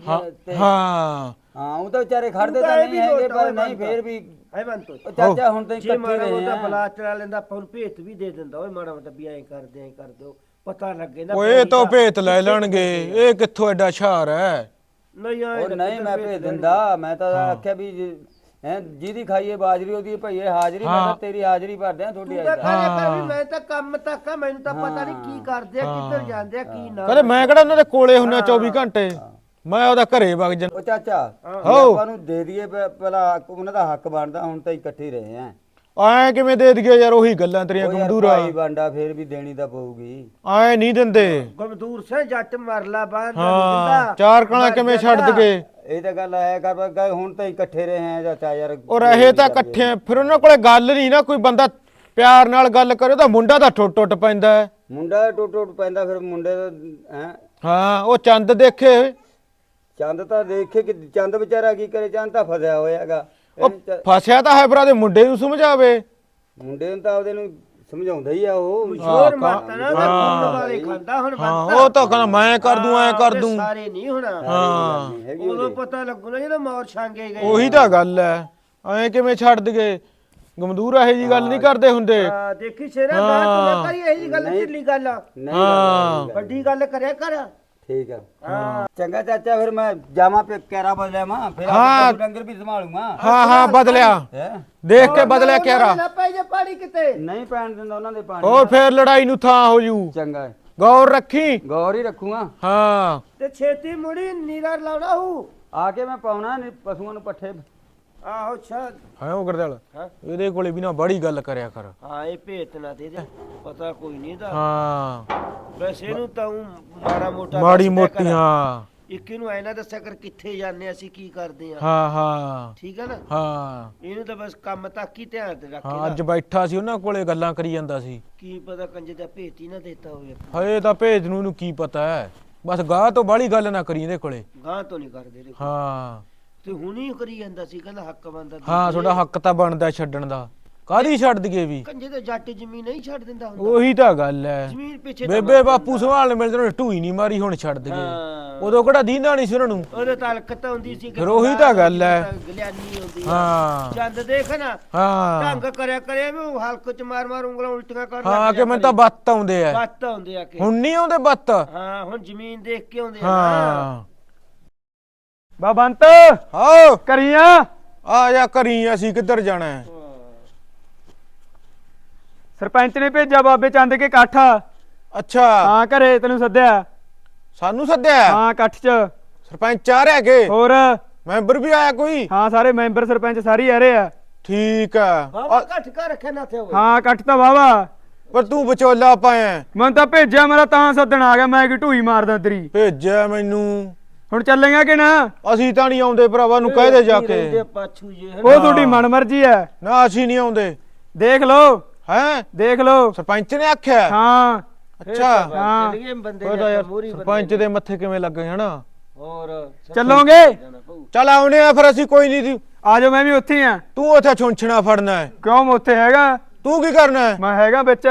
ਤੇ। ਹਾਂ। ਹਾਂ ਉਹ ਤਾਂ ਵਿਚਾਰੇ ਖੜਦੇ ਤਾਂ ਨਹੀਂ ਹੈਗੇ ਪਰ ਨਹੀਂ ਫੇਰ ਵੀ ਹੈ ਬੰਤੋ ਉਹ ਚਾਚਾ ਹੁਣ ਤਾਂ ਜੇ ਇਕੱਠੇ ਮਾੜਾ ਰਹੇ ਮੋਟਾ ਆ। ਬਲਾ ਚਲਾ ਲੈਂਦਾ ਆਪਾਂ ਨੂੰ ਭੇਤ ਵੀ ਦੇ ਦਿੰਦਾ ਓਏ ਮਾੜਾ ਮੋਟਾ ਵੀ ਐਂ ਕਰਦੇ ਐਂ ਕਰਦੇ ਹੋ ਪਤਾ ਲੱਗੇ ਨਾ ਓਏ ਇਹ ਤਾਂ ਭੇਤ ਲੈ ਲੈਣਗੇ। ਇਹ ਕਿੱਥੋਂ ਐਡਾ ਸ਼ਾਰ ਹੈ? ਨਹੀਂ ਆਏ ਉਹ ਨਹੀਂ ਮੈਂ ਭੇਜ ਦਿੰਦਾ ਮੈਂ ਤਾਂ ਆਖਿਆ ਵੀ ਹੈ ਜਿਹਦੀ ਖਾਈਏ ਬਾਜਰੀ ਉਹਦੀ ਭਈਏ ਹਾਜ਼ਰੀ ਮੈਂ ਤਾਂ ਤੇਰੀ ਹਾਜ਼ਰੀ ਭਰਦੇ ਆ ਤੁਹਾਡੀ ਤਾਂ ਵੀ ਮੈਂ ਤਾਂ ਕੰਮ ਤੱਕ ਆ ਮੈਨੂੰ ਤਾਂ ਪਤਾ ਨਹੀਂ ਕੀ ਕਰਦੇ ਆ ਕਿੱਧਰ ਜਾਂਦੇ ਆ ਕੀ ਨਾ ਕਹਦੇ ਮੈਂ ਕਿਹੜਾ ਉਹਨਾਂ ਦੇ ਕੋਲੇ ਹੁੰਨਾ 24 ਘੰਟੇ? ਮੈਂ ਉਹਦਾ ਘਰੇ ਵਗ ਜਾ ਉਹ ਚਾਚਾ ਹੋ। ਆਪਾਂ ਨੂੰ ਦੇ ਦਈਏ ਪਹਿਲਾਂ ਹੱਕ- ਉਹਨਾਂ ਦਾ ਹੱਕ ਬਣਦਾ ਹੁਣ ਤਾਂ ਇਕੱਠੇ ਰਹੇ ਆ ਐ ਕਿਵੇਂ ਦੇ ਦਈਏ ਯਾਰ ਉਹੀ ਗੱਲਾਂ ਤੇਰੀਆਂ ਗੰਦੂਰਾ ਭਾਈ ਬਾਂਡਾ ਫੇਰ ਵੀ ਦੇਣੀ ਤਾਂ ਪਊਗੀ। ਐ ਨਹੀਂ ਦਿੰਦੇ। ਗਮਦੂਰ ਸੇ ਜੱਟ ਮਰਲਾ ਹਾਂ ਚਾਰ ਕਣਾ ਕਿਵੇਂ ਛੱਡ ਦਗੇ ਇਹ ਤਾਂ ਗੱਲ ਹੈ ਕਰ ਪਰ ਹੁਣ ਤਾਂ ਇਕੱਠੇ ਰਹੇ ਆ ਚਾਚਾ ਯਾਰ ਉਹ ਰਹੇ ਤਾਂ ਇਕੱਠੇ ਆ, ਫਿਰ ਉਹਨਾਂ ਕੋਲੇ ਗੱਲ ਨਹੀਂ ਨਾ ਕੋਈ ਬੰਦਾ ਪਿਆਰ ਨਾਲ ਗੱਲ ਕਰੇ ਤਾਂ ਮੁੰਡਾ ਤਾਂ ਟੁੱਟ ਟੁੱਟ ਪੈਂਦਾ ਹੈ। ਮੁੰਡਾ ਟੁੱਟ ਟੁੱਟ ਪੈਂਦਾ ਫਿਰ ਮੁੰਡੇ ਦਾ ਹੈ? ਹਾਂ ਉਹ ਚੰਦ ਦੇਖੇ। ਚੰਦ ਤਾਂ ਦੇਖੇ ਕਿ ਚੰਦ ਵਿਚਾਰਾ ਕੀ ਕਰੇ ਚੰਦ ਤਾਂ ਫਸਿਆ ਹੋਇਆਗਾ ਉਹ ਫਸਿਆ ਤਾਂ ਹੈ ਭਰਾ ਦੇ ਮੁੰਡੇ ਨੂੰ ਸਮਝਾਵੇ। ਮੁੰਡੇ ਨੂੰ ਤਾਂ ਉਹਦੇ ਨੂੰ ਸਮਝਾਉਂਦਾ ਹੀ ਆ ਉਹ। ਸ਼ੋਰ ਮਾਰਤਾ ਨਾ ਉਹਦਾ ਖੂਨ ਵਾਲੇ ਖਾਂਦਾ ਹੁਣ ਹਾਂ ਬੰਦਾ। ਉਹ ਤਾਂ ਕਹਿੰਦਾ ਮੈਂ ਕਰ ਦੂੰ ਐ ਕਰ ਦੂੰ। ਸਾਰੇ ਨਹੀਂ ਹੋਣਾ। ਹਾਂ। ਉਦੋਂ ਪਤਾ ਲੱਗੂ ਨਾ ਜਦੋਂ ਮੌਰ ਛਾਂਗੇ ਗਏ। ਉਹੀ ਤਾਂ ਗੱਲ ਐ। ਐ ਕਿਵੇਂ ਛੱਡ ਦਗੇ ਗਮਦੂਰ ਇਹੋ ਜੀ ਗੱਲ ਨਹੀਂ ਕਰਦੇ ਹੁੰਦੇ। ਹਾਂ ਦੇਖੀ ਸ਼ੇਰਾ ਬਾਤ ਨਾ ਕਰੀ ਇਹ ਜੀ ਗੱਲ ਢਿੱਲੀ ਗੱਲ ਆ। ਨਹੀਂ ਹਾਂ ਵੱਡੀ ਗੱਲ ਕਰਿਆ ਕਰ। ਠੀਕ ਆ। ਚੰਗਾ ਚਾਚਾ ਫਿਰ ਮੈਂ ਜਾਵਾਂ ਪੇ ਕੈਰਾ ਬਦਲਿਆ ਮਾਂ ਫਿਰ ਹਾਂ। ਆਪੇ ਡੰਗਰ ਵੀ ਸੰਭਾਲੂਗਾ। ਹਾਂ ਹਾਂ ਬਦਲਿਆ। ਹੈ? ਦੇਖ ਕੇ ਬਦਲਿਆ ਕਿਹੜਾ ਨਾ ਪੈ ਜੇ ਪਾਣੀ ਕਿਤੇ। ਨਹੀਂ ਪੈਣ ਦਿੰਦਾ ਉਹਨਾਂ ਦੇ ਪਾਣੀ ਹੋਰ ਫੇਰ ਲੜਾਈ ਨੂੰ ਥਾਂ ਹੋ ਜੂ। ਚੰਗਾ। ਹੈ। ਗੌਰ ਰੱਖੀ। ਗੌਰ ਹੀ ਰੱਖੂਗਾ। ਹਾਂ। ਤੇ ਛੇਤੀ ਮੁੜੀ ਨੀਰਾ ਲਾਉਣਾ ਹੂ। ਆ ਕੇ ਮੈਂ ਪਾਉਣਾ ਪਸ਼ੂਆਂ ਨੂੰ ਪੱਠੇ ਆਹੋ ਛਾ ਹੈ ਉਹ ਗਰਦਲ ਇਹਦੇ ਕੋਲੇ ਵੀ ਨਾ ਬੜੀ ਗੱਲ ਕਰਿਆ ਕਰ। ਹਾਂ ਇਹ ਭੇਤ ਨਾ ਦੇ ਦੇ ਪਤਾ ਕੋਈ ਨਹੀਂ ਦਾ ਹਾਂ। ਵੈਸੇ ਇਹਨੂੰ ਤਾਂ ਊਂ ਮਾੜਾ ਮੋਟਾ ਮਾੜੀ ਕਰ। ਮੋਟੀ ਹਾਂ। ਇੱਕ ਇਹਨੂੰ ਐ ਨਾ ਦੱਸਿਆ ਕਰ ਕਿੱਥੇ ਜਾਂਦੇ ਹਾਂ, ਅਸੀਂ ਕੀ ਕਰਦੇ ਆ। ਹਾਂ ਹਾਂ। ਠੀਕ ਹੈ ਨਾ? ਹਾਂ। ਇਹਨੂੰ ਤਾਂ ਬਸ ਕੰਮ ਤੱਕ ਹੀ ਧਿਆਨ ਤੇ ਹਾਂ ਰੱਖੇਗਾ ਅੱਜ ਬੈਠਾ ਸੀ ਉਹਨਾਂ ਕੋਲੇ ਗੱਲਾਂ ਕਰੀ ਜਾਂਦਾ ਸੀ। ਕੀ ਪਤਾ ਕੰਜੇ ਦਾ ਭੇਤ ਹੀ ਨਾ ਦਿੱਤਾ ਹੋਵੇ ਹਏ ਤਾਂ ਭੇਜ ਨੂੰ ਇਹਨੂੰ ਕੀ ਪਤਾ ਹੈ। ਬਸ ਗਾਹ ਤੋਂ ਬਾਹਲੀ ਗੱਲ ਨਾ ਕਰੀ ਇਹਦੇ ਕੋਲੇ। ਗਾਂ ਤੋਂ ਨਹੀਂ ਕਰਦੇ ਦੇਖੋ। ਹਾਂ। ਤੇ ਹੁਣੀ ਕਰੀ ਜਾਂਦਾ ਸੀ ਕਹਿੰਦਾ ਹੱਕ ਬੰਦਾ ਹਾਂ ਤੁਹਾਡਾ ਹੱਕ ਤਾਂ ਬਣਦਾ ਛੱਡਣ ਦਾ। ਕਾਦੀ ਛੱਡ ਦਈਏ ਵੀ? ਕੰਜੇ ਤੇ ਜੱਟ ਜ਼ਮੀਨ ਨਹੀਂ ਛੱਡ ਦਿੰਦਾ ਹੁੰਦਾ। ਉਹੀ ਤਾਂ ਗੱਲ ਹੈ। ਜ਼ਮੀਨ ਪਿੱਛੇ ਤਾਂ ਬੇਬੇ ਬਾਪੂ ਸੰਭਾਲਣ ਮਿਲਦੇ ਨੇ ਢੂਈ ਨਹੀਂ ਮਾਰੀ ਹੁਣ ਛੱਡ ਦਈਏ। ਹਾਂ। ਉਦੋਂ ਕਿਹੜਾ ਦੀਂਦਾ ਨਹੀਂ ਸੀ ਉਹਨਾਂ ਨੂੰ। ਉਹਦੇ ਤਾਂ ਹਲਕਤ ਹੁੰਦੀ ਸੀ ਫਿਰ ਉਹੀ ਤਾਂ ਗੱਲ ਹੈ। ਗਲਿਆਨੀ ਹੁੰਦੀ ਆ ਹਾਂ। ਚੰਦ ਦੇਖ ਨਾ ਹਾਂ। ਢੰਗ ਕਰਿਆ ਕਰਿਆ ਮੈਂ ਹਲਕ ਚ ਮਾਰ ਮਾਰ ਉਂਗਲਾਂ ਉਲਟੀਆਂ ਕਰ ਹਾਂ ਕਿ ਮੈਨੂੰ ਤਾਂ ਬੱਤ ਆਉਂਦੇ ਆ। ਬੱਤ ਹੁੰਦੇ ਆ ਕਿ। ਹੁਣ ਨਹੀਂ ਆਉਂਦੇ ਬੱਤ? ਹਾਂ ਹੁਣ ਜ਼ਮੀਨ ਦੇਖ ਕੇ ਆਉਂਦੇ ਆ ਨਾ। ਹਾਂ। ਬਾਬੰਤ ਆਓ ਕਰੀਆਂ? ਆ ਜਾ ਕਰੀ ਅਸੀਂ ਕਿੱਧਰ ਜਾਣਾ ਹੈ? ਸਰਪੰਚ ਨੇ ਭੇਜਿਆ ਬਾਬੇ ਚੰਦ ਕੇ ਇਕੱਠ। ਅੱਛਾ। ਹਾਂ ਘਰੇ ਤੈਨੂੰ ਸੱਦਿਆ। ਸਾਨੂੰ ਸੱਦਿਆ ਹਾਂ? ਇਕੱਠ ਚ। ਸਰਪੰਚ ਆ ਰਿਹਾ ਕਿ? ਹੋਰ? ਮੈਂਬਰ ਵੀ ਆਇਆ ਕੋਈ? ਹਾਂ ਸਾਰੇ ਮੈਂਬਰ ਸਰਪੰਚ ਸਾਰੇ ਆ ਰਹੇ ਆ। ਠੀਕ ਆ। ਬਾਬਾ ਘੱਟ ਕਰ ਰੱਖਿਆ ਨਾ ਥੇ ਹੋਵੇ ਹਾਂ ਇਕੱਠ ਤਾਂ ਵਾਵਾ ਪਰ ਤੂੰ ਵਿਚੋਲਾ ਪਾਇਆ ਮੈਂ ਤਾਂ ਭੇਜਿਆ ਮੇਰਾ ਤਾਂ ਸੱਦਣ ਆ ਗਿਆ ਮੈਂ ਕਿ ਢੂਈ ਮਾਰਦਾ ਤੇਰੀ? ਭੇਜਿਆ ਮੈਨੂੰ। ਹੁਣ ਚੱਲੇਗਾ ਕਿ ਨਾ? ਅਸੀਂ ਤਾਂ ਨਹੀਂ ਆਉਂਦੇ ਭਰਾਵਾ ਨੂੰ ਕਹਿ ਦੇ ਜਾ ਕੇ। ਪਾਛੂ ਜੇ ਉਹ ਤੁਹਾਡੀ ਮਨਮਰਜ਼ੀ ਹੈ। ਨਾ ਅਸੀਂ ਨਹੀਂ ਆਉਂਦੇ। ਦੇਖ ਲਓ। ਹੈ? ਦੇਖ ਲਓ। ਸਰਪੰਚ ਨੇ ਆਖਿਆ ਹਾਂ? ਅੱਛਾ। ਹਾਂ। ਚਲੀਏ ਬੰਦੇ ਸਰਪੰਚ ਦੇ ਮੱਥੇ ਕਿਵੇਂ ਲੱਗੇ ਹਨਾ ਹੋਰ ਚੱਲੋਗੇ? ਚੱਲ ਆਉਨੇ ਆ ਫਿਰ ਅਸੀਂ ਕੋਈ ਨਹੀਂ ਆ ਜਾਓ ਮੈਂ ਵੀ ਉੱਥੇ ਆ। ਤੂੰ ਉੱਥੇ ਛੁੰਛਣਾ ਫੜਨਾ ਹੈ। ਕਿਉਂ ਮੈਂ ਉੱਥੇ ਹੈਗਾ? ਤੂੰ ਕੀ ਕਰਨਾ ਹੈ? ਮੈਂ ਹੈਗਾ ਵਿੱਚ।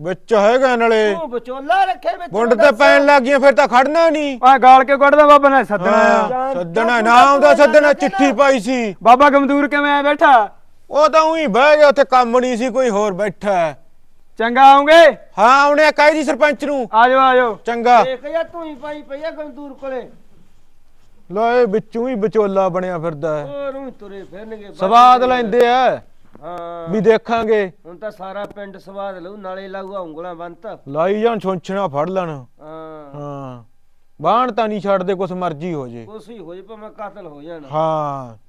ਵਿੱਚ ਹੈਗਾ ਨਾਲੇ। ਤੂੰ ਵਿਚੋਲਾ ਰੱਖੇ ਵਿੱਚ ਗੁੰਡ ਤੇ ਪੈਣ ਲੱਗ ਗਈਆਂ ਫਿਰ ਤਾਂ ਖੜਨਾ ਨਹੀਂ। ਆ ਗਾਲ ਕੇ ਕੱਢਦਾ ਬਾਬਾ ਨੇ ਸੱਦਣਾ। ਆ। ਹਾਂ, ਸੱਦਣਾ ਨਾ ਆਉਂਦਾ ਸੱਦਣਾ ਚਿੱਠੀ ਪਾਈ ਸੀ। ਬਾਬਾ ਗਮਦੂਰ ਕਿਵੇਂ ਆ ਬੈਠਾ? ਉਹ ਤਾਂ ਉਹੀ ਬਹਿ ਗਿਆ ਉੱਥੇ ਕੰਮ ਨਹੀਂ ਸੀ ਕੋਈ ਹੋਰ ਬੈਠਾ। ਹੈ। ਚੰਗਾ ਆਉਂਗੇ? ਹਾਂ ਉਹਨੇ ਕਹੀ ਜੀ ਸਰਪੰਚ ਨੂੰ। ਆ ਜਾਓ ਆ ਜਾਓ। ਚੰਗਾ। ਦੇਖ ਯਾ ਤੂੰ ਹੀ ਪਾਈ ਪਈਆ ਗੰਦੂਰ ਕੋਲੇ। ਲੋਏ ਵਿੱਚੋਂ ਹੀ ਵਿਚੋਲਾ ਬਣਿਆ ਫਿਰਦਾ ਹੈ। ਹੋਰ ਉਹ ਤੁਰੇ ਫਿਰਨਗੇ। ਸਵਾਦ ਲੈਂਦੇ ਆ। ਹਾਂ। ਵੀ ਦੇਖਾਂਗੇ। ਹੁਣ ਤਾਂ ਸਾਰਾ ਪਿੰਡ ਸਵਾਦ ਲਊ ਨਾਲੇ ਲਾਊਗਾ ਉਂਗਲਾਂ ਬੰਤ। ਲਾਈ ਜਾਣ ਛੁੰਛਣਾ ਫੜ ਲੈਣ। ਹਾਂ। ਹਾਂ। ਬਾਣ ਤਾਂ ਨਹੀਂ ਛੱਡਦੇ ਕੁਛ ਮਰਜ਼ੀ ਹੋ ਜੇ। ਕੁਛ ਹੀ ਹੋ ਜੇ ਭਾਵੇਂ ਕਤਲ ਹੋ ਜਾਣ। ਹਾਂ।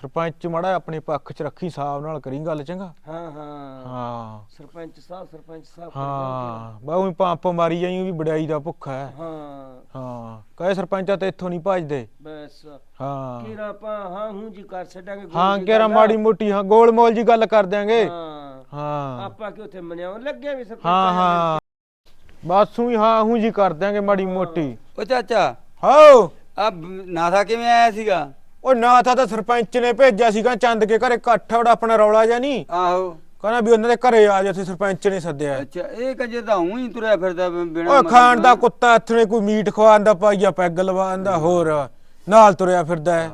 ਸਰਪੰਚ ਮੜਾ ਆਪਣੇ ਪੱਖ 'ਚ ਰੱਖੀ ਹਿਸਾਬ ਨਾਲ ਕਰੀ ਗੱਲ ਚੰਗਾ। ਹਾਂ ਹਾਂ। ਹਾਂ। ਸਰਪੰਚ ਸਾਹਿਬ ਸਰਪੰਚ ਸਾਹਿਬ ਹਾਂ। ਬਾਹੂ ਪੰਪ ਮਾਰੀ ਜਾਈ ਵੀ ਵਡਿਆਈ ਦਾ ਭੁੱਖਾ ਹੈ। ਹਾਂ। ਹਾਂ। ਕਹੇ ਸਰਪੰਚਾ ਤੇ ਇੱਥੋਂ ਨਹੀਂ ਭਜਦੇ। ਬਸ। ਹਾਂ। ਕੀਰਾ ਆਪਾਂ ਹਾਂ ਹੂੰ ਜੀ ਕਰ ਛੱਡਾਂਗੇ ਗੋਲ ਹਾਂ ਆ। ਮਾੜੀ ਮੋਟੀ ਹਾਂ ਗੋਲ ਮੋਲ ਜੀ ਗੱਲ ਕਰ ਦਿਆਂਗੇ। ਹਾਂ। ਹਾਂ। ਆਪਾਂ ਕਿ ਉੱਥੇ ਮਨਿਆਉਣ ਲੱਗੇ ਵੀ ਸਰਪੰਚ ਹਾਂ ਹਾਂ। ਬਸ ਹੀ ਹਾਂ ਹੂੰ ਜੀ ਕਰ ਦਿਆਂਗੇ ਮਾੜੀ ਮੋਟੀ। ਉਹ ਚਾਚਾ। ਹਾਓ ਆ ਨਾਥਾ ਕਿਵੇਂ ਆਇਆ ਸੀਗਾ? ਉਹ ਨਾ ਤਾਂ ਤਾਂ ਸਰਪੰਚ ਨੇ ਭੇਜਿਆ ਸੀਗਾ ਚੰਦ ਕੇ ਘਰੇ ਇਕੱਠ ਉਹਦਾ ਆਪਣਾ ਰੌਲਾ ਜਾਂ ਨਹੀਂ। ਆਹੋ। ਕਹਿੰਦਾ ਵੀ ਉਹਨਾਂ ਦੇ ਘਰੇ ਆ ਜਾ ਉੱਥੇ ਸਰਪੰਚ ਨੇ ਸੱਦਿਆ। ਹੈ। ਅੱਛਾ ਇਹ ਕੰਜਰ ਤਾਂ ਊਂ ਹੀ ਤੁਰਿਆ ਫਿਰਦਾ ਬਿਨਾਂ ਓਏ ਖਾਣ ਦਾ। ਕੁੱਤਾ ਹੱਥ ਕੋਈ ਮੀਟ ਖਵਾਉਂਦਾ ਪਾਈਆ ਪੈਗ ਲਵਾਉਂਦਾ ਹੋਰ ਨਾਲ ਤੁਰਿਆ ਫਿਰਦਾ ਹੈ।